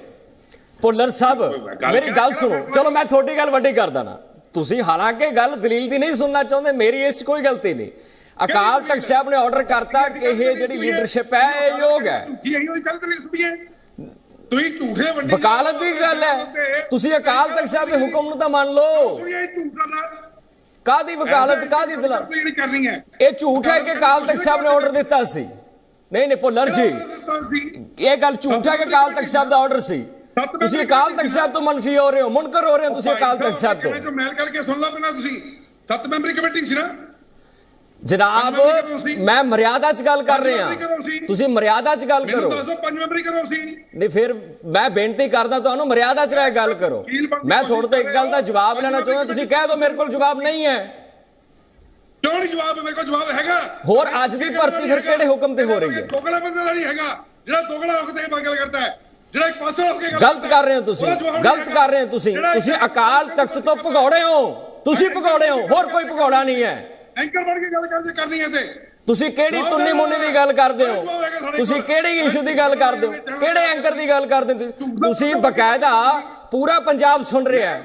A: ਭੁੱਲਰ ਸਾਹਿਬ ਮੇਰੀ ਗੱਲ ਸੁਣੋ? ਚਲੋ ਮੈਂ ਤੁਹਾਡੀ ਗੱਲ ਵੱਡੀ ਕਰਦਾ ਨਾ। ਤੁਸੀਂ ਹਾਲਾਂਕਿ ਗੱਲ ਦਲੀਲ ਦੀ ਨਹੀਂ ਸੁਣਨਾ ਚਾਹੁੰਦੇ ਮੇਰੀ ਇਸ 'ਚ ਕੋਈ ਗਲਤੀ ਨਹੀਂ। ਅਕਾਲ ਤਖਤ ਸਾਹਿਬ ਨੇ ਆਰਡਰ ਕਰਤਾ ਕਿ ਇਹ ਜਿਹੜੀ ਲੀਡਰਸ਼ਿਪ ਹੈ ਇਹ ਯੋਗ ਹੈ।
B: ਝੂਠੀ ਹੈ ਉਹ ਗੱਲ ਦਲੀਲ ਸੁਣੀਏ। ਤੁਸੀਂ ਝੂਠੇ ਵੱਡੀ
A: ਵਕਾਲਤ ਦੀ ਗੱਲ ਹੈ। ਤੁਸੀਂ ਅਕਾਲ ਤਖਤ ਸਾਹਿਬ ਦੇ ਹੁਕਮ ਨੂੰ ਤਾਂ ਮੰਨ ਲਓ।
B: ਸੁਣੀਏ ਝੂਠਾ ਨਾ
A: ਕਾਦੀ ਵਕਾਲਤ ਕਾਦੀ ਦਲਾ
B: ਜਿਹੜੀ ਕਰਨੀ ਹੈ।
A: ਇਹ ਝੂਠ ਹੈ ਕਿ ਅਕਾਲ ਤਖਤ ਸਾਹਿਬ ਨੇ ਆਰਡਰ ਦਿੱਤਾ ਸੀ? ਨਹੀਂ ਨਹੀਂ ਭੁੱਲਰ ਜੀ। ਇਹ ਗੱਲ ਝੂਠ ਹੈ ਕਿ ਅਕਾਲ ਤਖਤ ਸਾਹਿਬ ਦਾ ਆਰਡਰ ਸੀ? ਤੁਸੀਂ ਅਕਾਲ ਤਖਤ ਸਾਹਿਬ ਤੋਂ ਮਨਫੀ ਹੋ ਰਹੇ ਹੋ? ਮੁਨਕਰ ਹੋ ਰਹੇ ਹੋ ਤੁਸੀਂ ਅਕਾਲ ਤਖਤ ਸਾਹਿਬ ਤੋਂ?
B: ਕਿਵੇਂ ਮੈਲ ਕਰਕੇ ਸੁਣ ਲਾ ਪਹਿਲਾਂ ਤੁਸੀਂ। ਸੱਤ ਮੈਂਬਰੀ ਕਮੇਟੀ ਸੀ ਨਾ?
A: ਜਨਾਬ? ਮੈਂ ਮਰਿਆਦਾ 'ਚ ਗੱਲ ਕਰ ਰਿਹਾ? ਤੁਸੀਂ ਮਰਿਆਦਾ 'ਚ ਗੱਲ ਕਰੋ।
B: ਦੱਸੋ ਪੰਜ ਮੈਂਬਰੀ ਕਦੋਂ ਸੀ?
A: ਨਹੀਂ ਫਿਰ ਮੈਂ ਬੇਨਤੀ ਕਰਦਾ ਤੁਹਾਨੂੰ ਮਰਿਆਦਾ 'ਚ ਰਹਿ ਗੱਲ ਕਰੋ। ਮੈਂ ਤੁਹਾਡੇ ਤੋਂ ਇੱਕ ਗੱਲ ਦਾ ਜਵਾਬ ਲੈਣਾ। ਚਾਹੁੰਦਾ। ਤੁਸੀਂ ਕਹਿ ਦਿਓ ਮੇਰੇ ਕੋਲ ਜਵਾਬ ਨਹੀਂ ਹੈ।
B: ਕਿਉਂ ਨਹੀਂ ਜਵਾਬ? ਮੇਰੇ ਕੋਲ ਜਵਾਬ ਹੈਗਾ।
A: ਹੋਰ ਅੱਜ ਦੀ ਭਰਤੀ ਫਿਰ ਕਿਹੜੇ ਹੁਕਮ ਤੇ ਹੋ ਰਹੀ ਹੈ?
B: ਦੋਗਲਾ ਬੰਦੇ ਨਹੀਂ ਹੈਗਾ। ਜਿਹੜਾ ਦੋਗਲਾ ਹੋ ਕੇ ਗੱਲ ਕਰਦਾ ਹੈ ਜਿਹੜਾ ਇੱਕ ਪਾਸੇ ਹੋ ਕੇ ਗੱਲ
A: ਗਲਤ ਕਰ ਰਹੇ ਹੋ ਤੁਸੀਂ ਗਲਤ। ਕਰ ਰਹੇ ਹੋ ਤੁਸੀਂ। ਤੁਸੀਂ ਅਕਾਲ ਤਖਤ ਤੋਂ ਭਗੌੜੇ ਹੋ। ਤੁਸੀਂ ਭਗੌੜੇ ਹੋ ਹੋਰ ਕੋਈ ਭਗੌੜਾ ਨਹੀਂ ਹੈ।
B: ਐਂਕਰ ਬਣ ਕੇ ਗੱਲ ਕਰਦੇ ਕਰਨੀ ਹੈ ਤੇ।
A: ਤੁਸੀਂ ਕਿਹੜੀ ਤੁੰਨੀ ਮੁੰਨੀ ਦੀ ਗੱਲ ਕਰਦੇ ਹੋ? ਤੁਸੀਂ ਕਿਹੜੀ ਇਸ਼ੂ ਦੀ ਗੱਲ ਕਰਦੇ ਹੋ? ਕਿਹੜੇ ਐਂਕਰ ਦੀ ਗੱਲ ਕਰਦੇ ਹੋ? ਤੁਸੀਂ? ਬਕਾਇਦਾ ਪੂਰਾ ਪੰਜਾਬ ਸੁਣ ਰਿਹਾ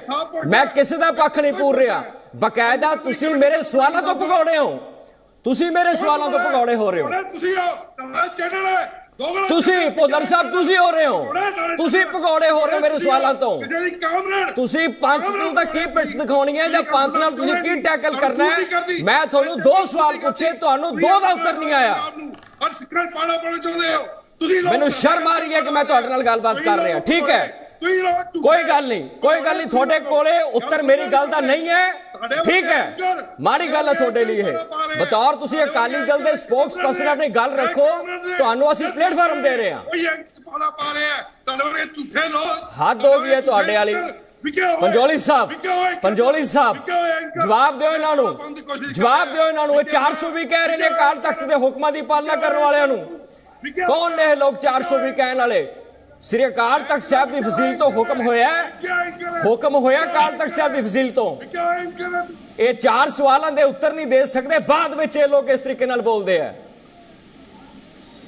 A: ਮੈਂ ਕਿਸੇ ਦਾ ਪੱਖ ਨਹੀਂ ਪੂਰ ਰਿਹਾ। ਬਕਾਇਦਾ ਤੁਸੀਂ ਮੇਰੇ ਸਵਾਲਾਂ ਤੋਂ ਭਗੌੜੇ ਹੋ। ਤੁਸੀਂ ਮੇਰੇ ਸਵਾਲਾਂ ਤੋਂ ਭਗੌੜੇ ਹੋ ਰਹੇ ਹੋ।
B: ਤੁਸੀਂ ਚੈਨਲ
A: ਤੁਸੀਂ ਭੁੱਲਰ ਸਾਹਿਬ ਤੁਸੀਂ ਹੋ ਰਹੇ ਹੋ? ਤੁਸੀਂ ਭਗੌੜੇ ਹੋ ਰਹੇ ਹੋ ਮੇਰੇ ਸਵਾਲਾਂ ਤੋਂ? ਤੁਸੀਂ ਪੰਥ ਨੂੰ ਤਾਂ ਕੀ ਪਿੱਠ ਦਿਖਾਉਣੀ ਹੈ ਜਾਂ ਪੰਥ ਨਾਲ ਤੁਸੀਂ ਕੀ ਟੈਕਲ ਕਰਨਾ ਹੈ? ਮੈਂ ਤੁਹਾਨੂੰ ਦੋ ਸਵਾਲ ਪੁੱਛੇ ਤੁਹਾਨੂੰ ਦੋ ਦਾ ਉੱਤਰ ਨਹੀਂ ਆਇਆ। ਮੈਨੂੰ ਸ਼ਰਮ ਆ ਰਹੀ ਹੈ ਕਿ ਮੈਂ ਤੁਹਾਡੇ ਨਾਲ ਗੱਲਬਾਤ ਕਰ ਰਿਹਾ। ਠੀਕ ਹੈ। ਕੋਈ ਗੱਲ ਨਹੀਂ ਕੋਈ ਗੱਲ ਨਹੀਂ ਤੁਹਾਡੇ ਕੋਲੇ ਉੱਤਰ ਮੇਰੀ ਗੱਲ ਦਾ ਨਹੀਂ ਹੈ। ਠੀਕ ਹੈ। ਮਾੜੀ ਗੱਲ ਹੈ ਤੁਹਾਡੇ ਲਈ ਇਹ। ਬਤੌਰ ਤੁਸੀਂ ਅਕਾਲੀ ਦਲ ਦੇ ਸਪੋਕਸ ਪਰਸਨ ਆਪਣੀ ਗੱਲ ਰੱਖੋ। ਤੁਹਾਨੂੰ ਅਸੀਂ ਪਲੇਟਫਾਰਮ ਦੇ ਰਹੇ ਹਾਂ। ਹੱਦ ਹੋ ਗਈ ਹੈ ਤੁਹਾਡੇ ਵਾਲੀ। ਪੰਜੋਲੀ ਸਾਹਿਬ ਪੰਜੋਲੀ ਸਾਹਿਬ। ਜਵਾਬ ਦਿਓ ਇਹਨਾਂ ਨੂੰ। ਜਵਾਬ ਦਿਓ ਇਹਨਾਂ ਨੂੰ। ਇਹ 400 ਵੀ ਕਹਿ ਰਹੇ ਨੇ ਅਕਾਲ ਤਖਤ ਦੇ ਹੁਕਮਾਂ ਦੀ ਪਾਲਣਾ ਕਰਨ ਵਾਲਿਆਂ ਨੂੰ। ਕੌਣ ਨੇ ਇਹ ਲੋਕ 400 ਵੀ ਕਹਿਣ ਵਾਲੇ? ਸ੍ਰੀ ਅਕਾਲ ਤਖਤ ਸਾਹਿਬ ਦੀ ਫਜ਼ੀਲ ਤੋਂ ਹੁਕਮ ਹੋਇਆ ਹੁਕਮ ਹੋਇਆ ਅਕਾਲ ਤਖਤ ਸਾਹਿਬ ਦੀ ਫਜ਼ੀਲ ਤੋਂ। ਇਹ ਚਾਰ ਸਵਾਲਾਂ ਦੇ ਉੱਤਰ ਨਹੀਂ ਦੇ ਸਕਦੇ, ਬਾਅਦ ਵਿੱਚ ਇਹ ਲੋਕ ਇਸ ਤਰੀਕੇ ਨਾਲ ਬੋਲਦੇ ਆ।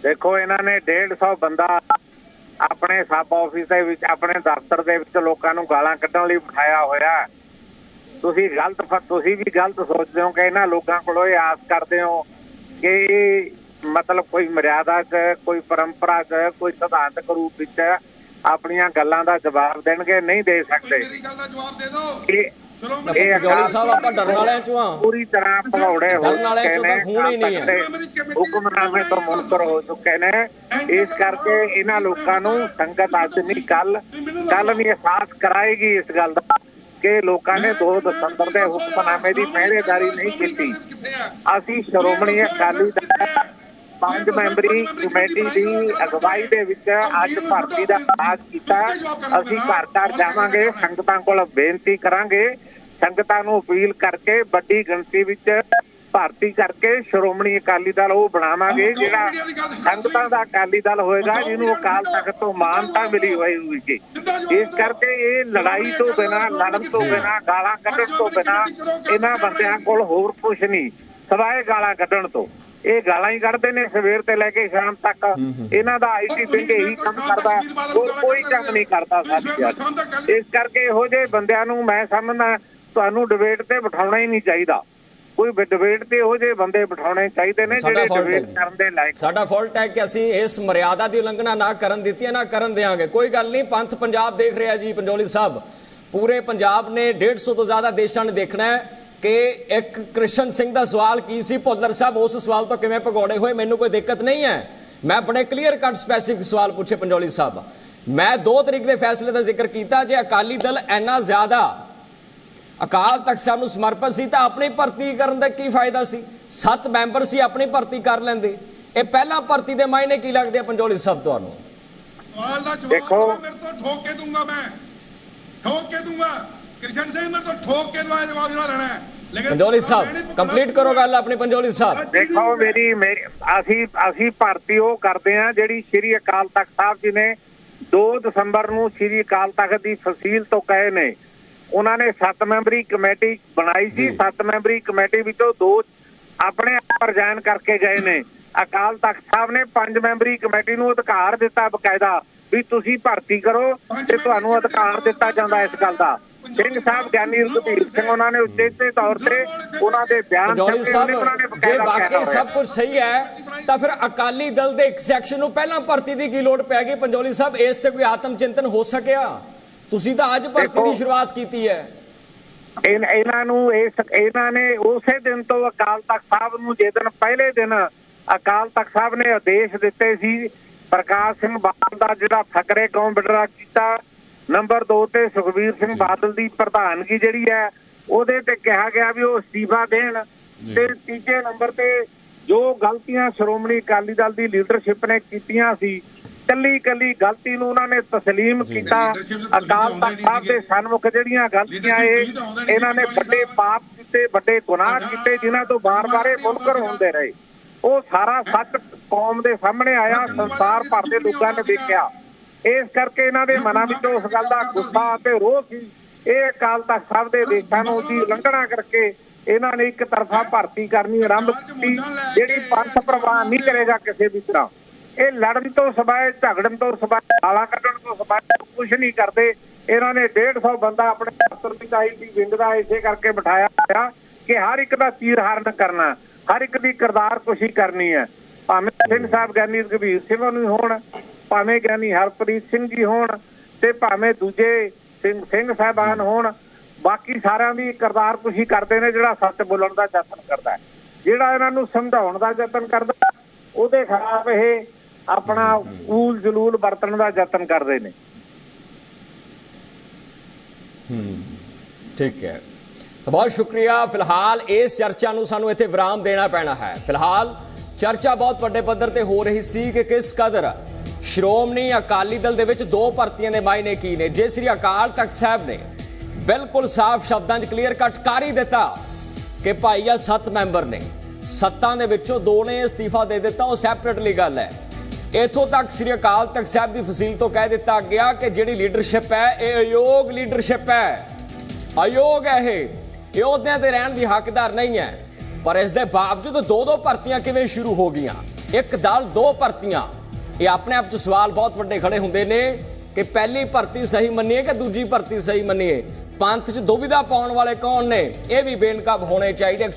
D: ਦੇਖੋ, ਇਹਨਾਂ ਨੇ 150 ਬੰਦਾ ਆਪਣੇ ਸਬ ਆਫਿਸ ਦੇ ਵਿੱਚ, ਆਪਣੇ ਦਫ਼ਤਰ ਦੇ ਵਿੱਚ ਲੋਕਾਂ ਨੂੰ ਗਾਲਾਂ ਕੱਢਣ ਲਈ ਬਿਠਾਇਆ ਹੋਇਆ ਤੁਸੀਂ ਗਲਤ ਤੁਸੀਂ ਵੀ ਗਲਤ ਸੋਚਦੇ ਹੋ ਕਿ ਇਹਨਾਂ ਲੋਕਾਂ ਕੋਲੋਂ ਇਹ ਆਸ ਕਰਦੇ ਹੋ ਕਿ ਮਤਲਬ ਕੋਈ ਮਰਿਆਦਾ 'ਚ ਕੋਈ ਪਰੰਪਰਾ 'ਚ ਕੋਈ ਸਿਧਾਂਤਕ ਰੂਪ ਵਿੱਚ ਆਪਣੀਆਂ ਗੱਲਾਂ ਦਾ ਜਵਾਬ ਦੇਣਗੇ ਨਹੀਂ ਦੇ ਸਕਦੇ।
B: ਮੇਰੀ ਗੱਲ ਦਾ ਜਵਾਬ ਦੇ ਦਿਓ।
D: ਇਹ
A: ਜੋਲੀ ਸਾਹਿਬ ਆਪਾਂ ਡਰਨ ਵਾਲਿਆਂ ਚੋਂ ਆ
D: ਪੂਰੀ ਤਰ੍ਹਾਂ ਭਗੌੜੇ ਹੋ
A: ਡਰਨ ਵਾਲਿਆਂ
D: ਚੁੱਕੇ
A: ਚੋਂ ਤਾਂ
D: ਨੇ
A: ਖੂਨ ਹੀ ਨਹੀਂ ਹੈ।
D: ਹੁਕਮਨਾਮੇ ਤੋਂ ਮੁਨਕਰ ਹੋ ਚੁੱਕੇ ਨੇ। ਇਸ ਕਰਕੇ ਇਹਨਾਂ ਲੋਕਾਂ ਨੂੰ ਸੰਗਤ ਅੱਜ ਨਹੀਂ ਕੱਲ ਕੱਲ ਨਹੀਂ ਅਹਿਸਾਸ ਕਰਾਏਗੀ ਇਸ ਗੱਲ ਦਾ ਕਿ ਲੋਕਾਂ ਨੇ 2 ਦਸੰਬਰ ਦੇ ਹੁਕਮਨਾਮੇ ਦੀ ਪਹਿਰੇਦਾਰੀ ਨਹੀਂ ਕੀਤੀ। ਅਸੀਂ ਸ਼੍ਰੋਮਣੀ ਅਕਾਲੀ ਦਲ ਪੰਜ ਮੈਂਬਰੀ ਕਮੇਟੀ ਦੀ ਅਗਵਾਈ ਦੇ ਵਿੱਚ ਅੱਜ ਭਰਤੀ ਦਾ ਆਗਾਜ਼ ਕੀਤਾ। ਅਸੀਂ ਘਰ ਘਰ ਜਾਵਾਂਗੇ। ਸੰਗਤਾਂ ਕੋਲ ਬੇਨਤੀ ਕਰਾਂਗੇ। ਸੰਗਤਾਂ ਨੂੰ ਅਪੀਲ ਕਰਕੇ ਵੱਡੀ ਗਿਣਤੀ ਵਿੱਚ ਭਰਤੀ ਕਰਕੇ ਸ਼੍ਰੋਮਣੀ ਅਕਾਲੀ ਦਲ ਉਹ ਬਣਾਵਾਂਗੇ ਜਿਹੜਾ ਸੰਗਤਾਂ ਦਾ ਅਕਾਲੀ ਦਲ ਹੋਏਗਾ ਜਿਹਨੂੰ ਅਕਾਲ ਤਖਤ ਤੋਂ ਮਾਨਤਾ ਮਿਲੀ ਹੋਈ ਹੋਵੇਗੀ ਇਸ ਕਰਕੇ ਇਹ ਲੜਾਈ ਤੋਂ ਬਿਨਾ ਲੜਨ ਤੋਂ ਬਿਨਾ ਗਾਲਾਂ ਕੱਢਣ ਤੋਂ ਬਿਨਾ ਇਹਨਾਂ ਬੰਦਿਆਂ ਕੋਲ ਹੋਰ ਕੁਝ ਨਹੀਂ। ਸਵਾਏ ਗਾਲਾਂ ਕੱਢਣ ਤੋਂ। ਇਹ ਗਾਲਾਂ ਹੀ ਕੱਢਦੇ ਨੇ ਸਵੇਰ ਤੇ ਲੈ ਕੇ ਸ਼ਾਮ ਤੱਕ। ਇਹਨਾਂ ਦਾ ਆਈਟੀ ਪਿੰਡ ਇਹੀ ਕੰਮ ਕਰਦਾ। ਹੋਰ ਕੋਈ ਕੰਮ ਨਹੀਂ ਕਰਦਾ ਸਾਡੀ ਇਸ ਕਰਕੇ ਇਹੋ ਜਿਹੇ ਬੰਦਿਆਂ ਨੂੰ ਮੈਂ ਸਮਝਦਾ ਤੁਹਾਨੂੰ ਡਿਬੇਟ ਤੇ ਬਿਠਾਉਣਾ ਹੀ ਨਹੀਂ ਚਾਹੀਦਾ। ਕੋਈ ਡਿਬੇਟ ਤੇ ਇਹੋ ਜਿਹੇ ਬੰਦੇ ਬਿਠਾਉਣੇ ਚਾਹੀਦੇ ਨੇ
A: ਸਾਡਾ
D: ਜਿਹੜੇ ਡਿਬੇਟ
A: ਜੀ।
D: ਕਰਨ ਦੇ ਲਾਇਕ
A: ਸਾਡਾ ਫਾਲਟ ਹੈ ਕਿ ਅਸੀਂ ਇਸ ਮਰਿਆਦਾ ਦੀ ਉਲੰਘਣਾ ਨਾ ਕਰਨ ਦਿੱਤੀ ਹੈ ਨਾ ਕਰਨ ਦੇਵਾਂਗੇ ਕੋਈ ਗੱਲ ਨਹੀਂ ਪੰਥ ਪੰਜਾਬ ਦੇਖ ਰਿਹਾ ਜੀ ਪੰਜੋਲੀ ਸਾਹਿਬ। ਪੂਰੇ ਪੰਜਾਬ ਨੇ 150 ਤੋਂ ਜ਼ਿਆਦਾ ਦੇਸ਼ਾਂ ਨੇ ਦੇਖਣਾ ਹੈ। ਕਿ ਇੱਕ ਕ੍ਰਿਸ਼ਨ ਸਿੰਘ ਦਾ ਸਵਾਲ ਕੀ ਸੀ? ਭੁੱਲਰ ਸਾਹਿਬ ਉਸ ਸਵਾਲ ਤੋਂ ਕਿਵੇਂ ਭਗੌੜੇ ਹੋਏ? ਮੈਨੂੰ ਕੋਈ ਦਿੱਕਤ ਨਹੀਂ ਹੈ। ਮੈਂ ਬੜੇ ਕਲੀਅਰ ਕੱਟ ਸਪੈਸੀਫਿਕ ਸਵਾਲ ਪੁੱਛੇ ਪੰਜੋਲੀ ਸਾਹਿਬ। ਮੈਂ 2 ਤਰੀਕ ਦੇ ਫੈਸਲੇ ਦਾ ਜ਼ਿਕਰ ਕੀਤਾ ਜੇ ਅਕਾਲੀ ਦਲ ਇੰਨਾ ਜ਼ਿਆਦਾ ਅਕਾਲ ਤਖਤ ਸਾਹਿਬ ਨੂੰ ਸਮਰਪਿਤ ਸੀ ਤਾਂ ਆਪਣੀ ਭਰਤੀ ਕਰਨ ਦਾ ਕੀ ਫਾਇਦਾ ਸੀ? ਸੱਤ ਮੈਂਬਰ ਸੀ ਆਪਣੀ ਭਰਤੀ ਕਰ ਲੈਂਦੇ। ਇਹ ਪਹਿਲਾ ਭਰਤੀ ਦੇ ਮਾਇਨੇ ਕੀ ਲੱਗਦੇ ਆ ਪੰਜੋਲੀ ਸਾਹਿਬ ਤੁਹਾਨੂੰ?
B: ਸਵਾਲ ਦਾ ਜਵਾਬ ਮੇਰੇ ਤੋਂ ਠੋਕ ਕੇ ਦੂੰਗਾ ਮੈਂ। ਠੋਕ ਕੇ ਦੂੰਗਾ ਕ੍ਰਿਸ਼ਨ ਸਿੰਘ ਮੇਰੇ ਤੋਂ ਠੋਕ ਕੇ ਦਵਾ ਜਵਾਬ ਜਿਹੜਾ ਲੈਣਾ ਹੈ। ਲੇਕਿਨ
A: ਪੰਜੋਲੀ
B: ਮੈਂ
A: ਸਾਹਿਬ। ਕੰਪਲੀਟ ਕਰੋ ਗੱਲ ਆਪਣੀ ਪੰਜੋਲੀ ਸਾਹਿਬ।
D: ਦੇਖੋ ਮੇਰੀ ਅਸੀਂ ਅਸੀਂ ਭਰਤੀ ਉਹ ਕਰਦੇ ਆ ਜਿਹੜੀ ਸ੍ਰੀ ਅਕਾਲ ਤਖਤ ਸਾਹਿਬ ਜੀ ਨੇ 2 ਦਸੰਬਰ ਨੂੰ ਸ੍ਰੀ ਅਕਾਲ ਤਖਤ ਦੀ ਫਸੀਲ ਤੋਂ ਕਹੇ ਨੇ। ਉਹਨਾਂ ਨੇ 7 ਮੈਂਬਰੀ ਕਮੇਟੀ ਬਣਾਈ ਸੀ। 7 ਮੈਂਬਰੀ ਕਮੇਟੀ ਵਿੱਚੋਂ ਦੋ ਆਪਣੇ ਆਪ ਰਿਜ਼ਾਈਨ ਕਰਕੇ ਗਏ ਨੇ। ਅਕਾਲ ਤਖਤ ਸਾਹਿਬ ਨੇ 5 ਮੈਂਬਰੀ ਕਮੇਟੀ ਨੂੰ ਅਧਿਕਾਰ ਦਿੱਤਾ ਬਕਾਇਦਾ ਵੀ ਤੁਸੀਂ ਭਰਤੀ ਕਰੋ ਤੇ ਤੁਹਾਨੂੰ ਅਧਿਕਾਰ ਦਿੱਤਾ ਜਾਂਦਾ ਇਸ ਗੱਲ ਦਾ। ਸਿੰਘ ਸਾਹਿਬ ਗਿਆਨੀ ਰਘਬੀਰ ਸਿੰਘ ਉਹਨਾਂ ਨੇ ਉਚੇਚੇ ਤੌਰ ਤੇ ਉਹਨਾਂ ਦੇ ਬਿਆਨ ਛਪੇ
A: ਸਾਹਿਬ ਜੇ ਵਾਕਈ। ਸਭ ਕੁਝ ਸਹੀ ਹੈ ਤਾਂ ਫਿਰ ਅਕਾਲੀ ਦਲ ਦੇ ਇੱਕ ਸੈਕਸ਼ਨ ਨੂੰ ਪਹਿਲਾਂ ਭਰਤੀ ਦੀ ਕੀ ਲੋੜ ਪੈ ਗਈ ਪੰਜੋਲੀ ਸਾਹਿਬ ਇਸ ਤੇ ਕੋਈ ਆਤਮ ਚਿੰਤਨ ਹੋ ਸਕਿਆ ਤੁਸੀਂ ਤਾਂ ਅੱਜ ਭਰਤੀ ਦੀ। ਸ਼ੁਰੂਆਤ ਕੀਤੀ ਹੈ
D: ਇਹਨਾਂ ਨੂੰ ਇਸ ਇਹਨਾਂ ਨੇ ਉਸੇ ਦਿਨ ਤੋਂ ਅਕਾਲ ਤਖਤ ਸਾਹਿਬ ਨੂੰ ਜੇ ਦਿਨ ਪਹਿਲੇ ਦਿਨ ਅਕਾਲ ਤਖਤ ਸਾਹਿਬ ਨੇ ਆਦੇਸ਼ ਦਿੱਤੇ ਸੀ ਪ੍ਰਕਾਸ਼ ਸਿੰਘ ਬਾਦਲ ਦਾ ਜਿਹੜਾ ਫਕਰੇ ਕੌਮ ਬਿਡਰਾ ਕੀਤਾ ਨੰਬਰ 2 ਤੇ ਸੁਖਬੀਰ ਸਿੰਘ ਬਾਦਲ ਦੀ ਪ੍ਰਧਾਨਗੀ ਜਿਹੜੀ ਹੈ ਉਹਦੇ ਤੇ ਕਿਹਾ ਗਿਆ ਵੀ ਉਹ ਅਸਤੀਫਾ ਦੇਣ। ਤੇ ਤੀਜੇ ਨੰਬਰ ਤੇ ਜੋ ਗਲਤੀਆਂ ਸ਼੍ਰੋਮਣੀ ਅਕਾਲੀ ਦਲ ਦੀ ਲੀਡਰਸ਼ਿਪ ਨੇ ਕੀਤੀਆਂ ਸੀ ਕੱਲੀ ਕੱਲੀ ਗਲਤੀ ਨੂੰ ਉਹਨਾਂ ਨੇ
B: ਜੀ,
D: ਕੀਤਾ। ਅਕਾਲ ਤਖਤ ਸਾਹਿਬ ਦੇ। ਸਨਮੁਖ ਜਿਹੜੀਆਂ ਗਲਤੀਆਂ ਇਹ ਇਹਨਾਂ ਨੇ ਵੱਡੇ ਪਾਪ ਕੀਤੇ ਵੱਡੇ ਗੁਨਾਹ ਕੀਤੇ ਜਿਨ੍ਹਾਂ ਤੋਂ ਬਾਰ-ਬਾਰ ਇਹ ਮੁਨਕਰ ਹੁੰਦੇ ਰਹੇ। ਉਹ ਸਾਰਾ ਸੱਚ ਕੌਮ ਦੇ ਸਾਹਮਣੇ ਆਇਆ ਸੰਸਾਰ ਭਰ ਦੇ ਲੋਕਾਂ ਨੇ ਦੇਖਿਆ। ਇਸ ਕਰਕੇ ਇਹਨਾਂ ਦੇ ਮਨਾਂ ਵਿੱਚ ਉਸ ਗੱਲ ਦਾ ਗੁੱਸਾ ਤੇ ਰੋਹ ਸੀ। ਇਹ ਅਕਾਲ ਤਖਤ ਸਾਹਿਬ ਦੇ ਦੇਸ਼ਾਂ ਨੂੰ ਦੀ ਉਲੰਘਣਾ ਕਰਕੇ ਇਹਨਾਂ ਨੇ ਇੱਕ ਤਰਫਾ ਭਰਤੀ ਕਰਨੀ ਆਰੰਭ ਕੀਤੀ, ਜਿਹੜੀ ਪੰਥ ਪ੍ਰਵਾਨ ਨਹੀਂ ਕਰੇਗਾ ਕਿਸੇ ਵੀ ਤਰ੍ਹਾਂ। ਇਹ ਲੜਨ ਤੋਂ ਸਵਾਏ, ਝਗੜਨ ਤੋਂ ਸਵਾਏ, ਗਾਲਾਂ ਕੱਢਣ ਤੋਂ ਸਵਾਏ ਕੁਝ ਨਹੀਂ ਕਰਦੇ। ਇਹਨਾਂ ਨੇ 150 ਬੰਦਾ ਆਪਣੇ ਦਫ਼ਤਰ ਵਿੱਚ ਆਈਟੀ ਵਿੰਗ ਦਾ ਇਸੇ ਕਰਕੇ ਬਿਠਾਇਆ ਹੋਇਆ ਕਿ ਹਰ ਇੱਕ ਦਾ ਤੀਰ ਹਰਨ ਕਰਨਾ, ਹਰ ਇੱਕ ਦੀ ਕਿਰਦਾਰ ਕੁਸ਼ੀ ਕਰਨੀ ਹੈ। ਭਾਵੇਂ ਸਿੰਘ ਸਾਹਿਬ ਗਿਆਨੀ ਰਘਬੀਰ ਸਿੰਘ ਨੂੰ ਹੋਣ ਭਾਵੇਂ ਗਿਆਨੀ ਹਰਪ੍ਰੀਤ ਸਿੰਘ ਜੀ ਹੋਣ ਤੇ ਭਾਵੇਂ ਦੂਜੇ ਸਿੰਘ ਸਿੰਘ ਸਾਹਿਬਾਨ ਹੋਣ ਬਾਕੀ ਸਾਰਿਆਂ ਦੀ ਕਿਰਦਾਰ ਕੁਸ਼ੀ ਕਰਦੇ ਨੇ ਜਿਹੜਾ ਸੱਚ ਬੋਲਣ ਦਾ ਯਤਨ ਕਰਦਾ ਹੈ। ਜਿਹੜਾ ਇਹਨਾਂ ਨੂੰ ਸਮਝਾਉਣ ਦਾ ਯਤਨ ਕਰਦਾ ਉਹਦੇ ਖਿਲਾਫ ਇਹ ਆਪਣਾ ਊਲ ਜਲੂਲ ਵਰਤਣ ਦਾ ਯਤਨ ਕਰਦੇ ਨੇ।
A: ਠੀਕ ਹੈ। ਬਹੁਤ ਸ਼ੁਕਰੀਆ। ਫਿਲਹਾਲ ਇਸ ਚਰਚਾ ਨੂੰ ਸਾਨੂੰ ਇੱਥੇ ਵਿਰਾਮ ਦੇਣਾ ਪੈਣਾ ਹੈ। ਫਿਲਹਾਲ ਚਰਚਾ ਬਹੁਤ ਵੱਡੇ ਪੱਧਰ ਤੇ ਹੋ ਰਹੀ ਸੀ ਕਿ ਕਿਸ ਕਦਰ ਸ਼੍ਰੋਮਣੀ ਅਕਾਲੀ ਦਲ ਦੇ ਵਿੱਚ ਦੋ ਭਰਤੀਆਂ ਦੇ ਮਾਇਨੇ ਕੀ ਨੇ? ਜੇ ਸ੍ਰੀ ਅਕਾਲ ਤਖਤ ਸਾਹਿਬ ਨੇ ਬਿਲਕੁਲ ਸਾਫ਼ ਸ਼ਬਦਾਂ 'ਚ ਕਲੀਅਰ ਕੱਟ ਕਰ ਹੀ ਦਿੱਤਾ ਕਿ ਭਾਈ ਆ ਸੱਤ ਮੈਂਬਰ ਨੇ। ਸੱਤਾਂ ਦੇ ਵਿੱਚੋਂ ਦੋ ਨੇ ਅਸਤੀਫਾ ਦੇ ਦਿੱਤਾ, ਉਹ ਸੈਪਰੇਟਲੀ ਗੱਲ ਹੈ। ਇਥੋਂ ਤੱਕ ਸ੍ਰੀ ਅਕਾਲ ਤਖਤ ਸਾਹਿਬ ਦੀ ਫਸੀਲ ਤੋਂ ਕਹਿ ਦਿੱਤਾ ਗਿਆ ਕਿ ਜਿਹੜੀ ਲੀਡਰਸ਼ਿਪ ਹੈ, ਇਹ ਅਯੋਗ ਲੀਡਰਸ਼ਿਪ ਹੈ। ਅਯੋਗ ਹੈ ਇਹ। ਇਹ ਅਹੁਦਿਆਂ ਤੇ ਰਹਿਣ ਦੀ ਹੱਕਦਾਰ ਨਹੀਂ ਹੈ। ਪਰ ਇਸ ਦੇ ਬਾਵਜੂਦ ਦੋ ਦੋ ਭਰਤੀਆਂ ਕਿਵੇਂ ਸ਼ੁਰੂ ਹੋ ਗਈਆਂ? ਇੱਕ ਦਲ, ਦੋ ਭਰਤੀਆਂ। ਇਹ ਆਪਣੇ ਆਪ 'ਚ ਸਵਾਲ ਬਹੁਤ ਵੱਡੇ ਖੜੇ ਹੁੰਦੇ ਨੇ ਕਿ ਪਹਿਲੀ ਭਰਤੀ ਸਹੀ ਮੰਨੀਏ ਕਿ ਦੂਜੀ ਭਰਤੀ ਸਹੀ ਮੰਨੀਏ? ਪੰਥ 'ਚ ਦੁਵਿਧਾ ਪਾਉਣ ਵਾਲੇ ਕੌਣ ਨੇ? ਇਹ ਵੀ ਬੇਨਕਾਬ ਹੋਣੇ ਚਾਹੀਦੇ। ਇੱਕ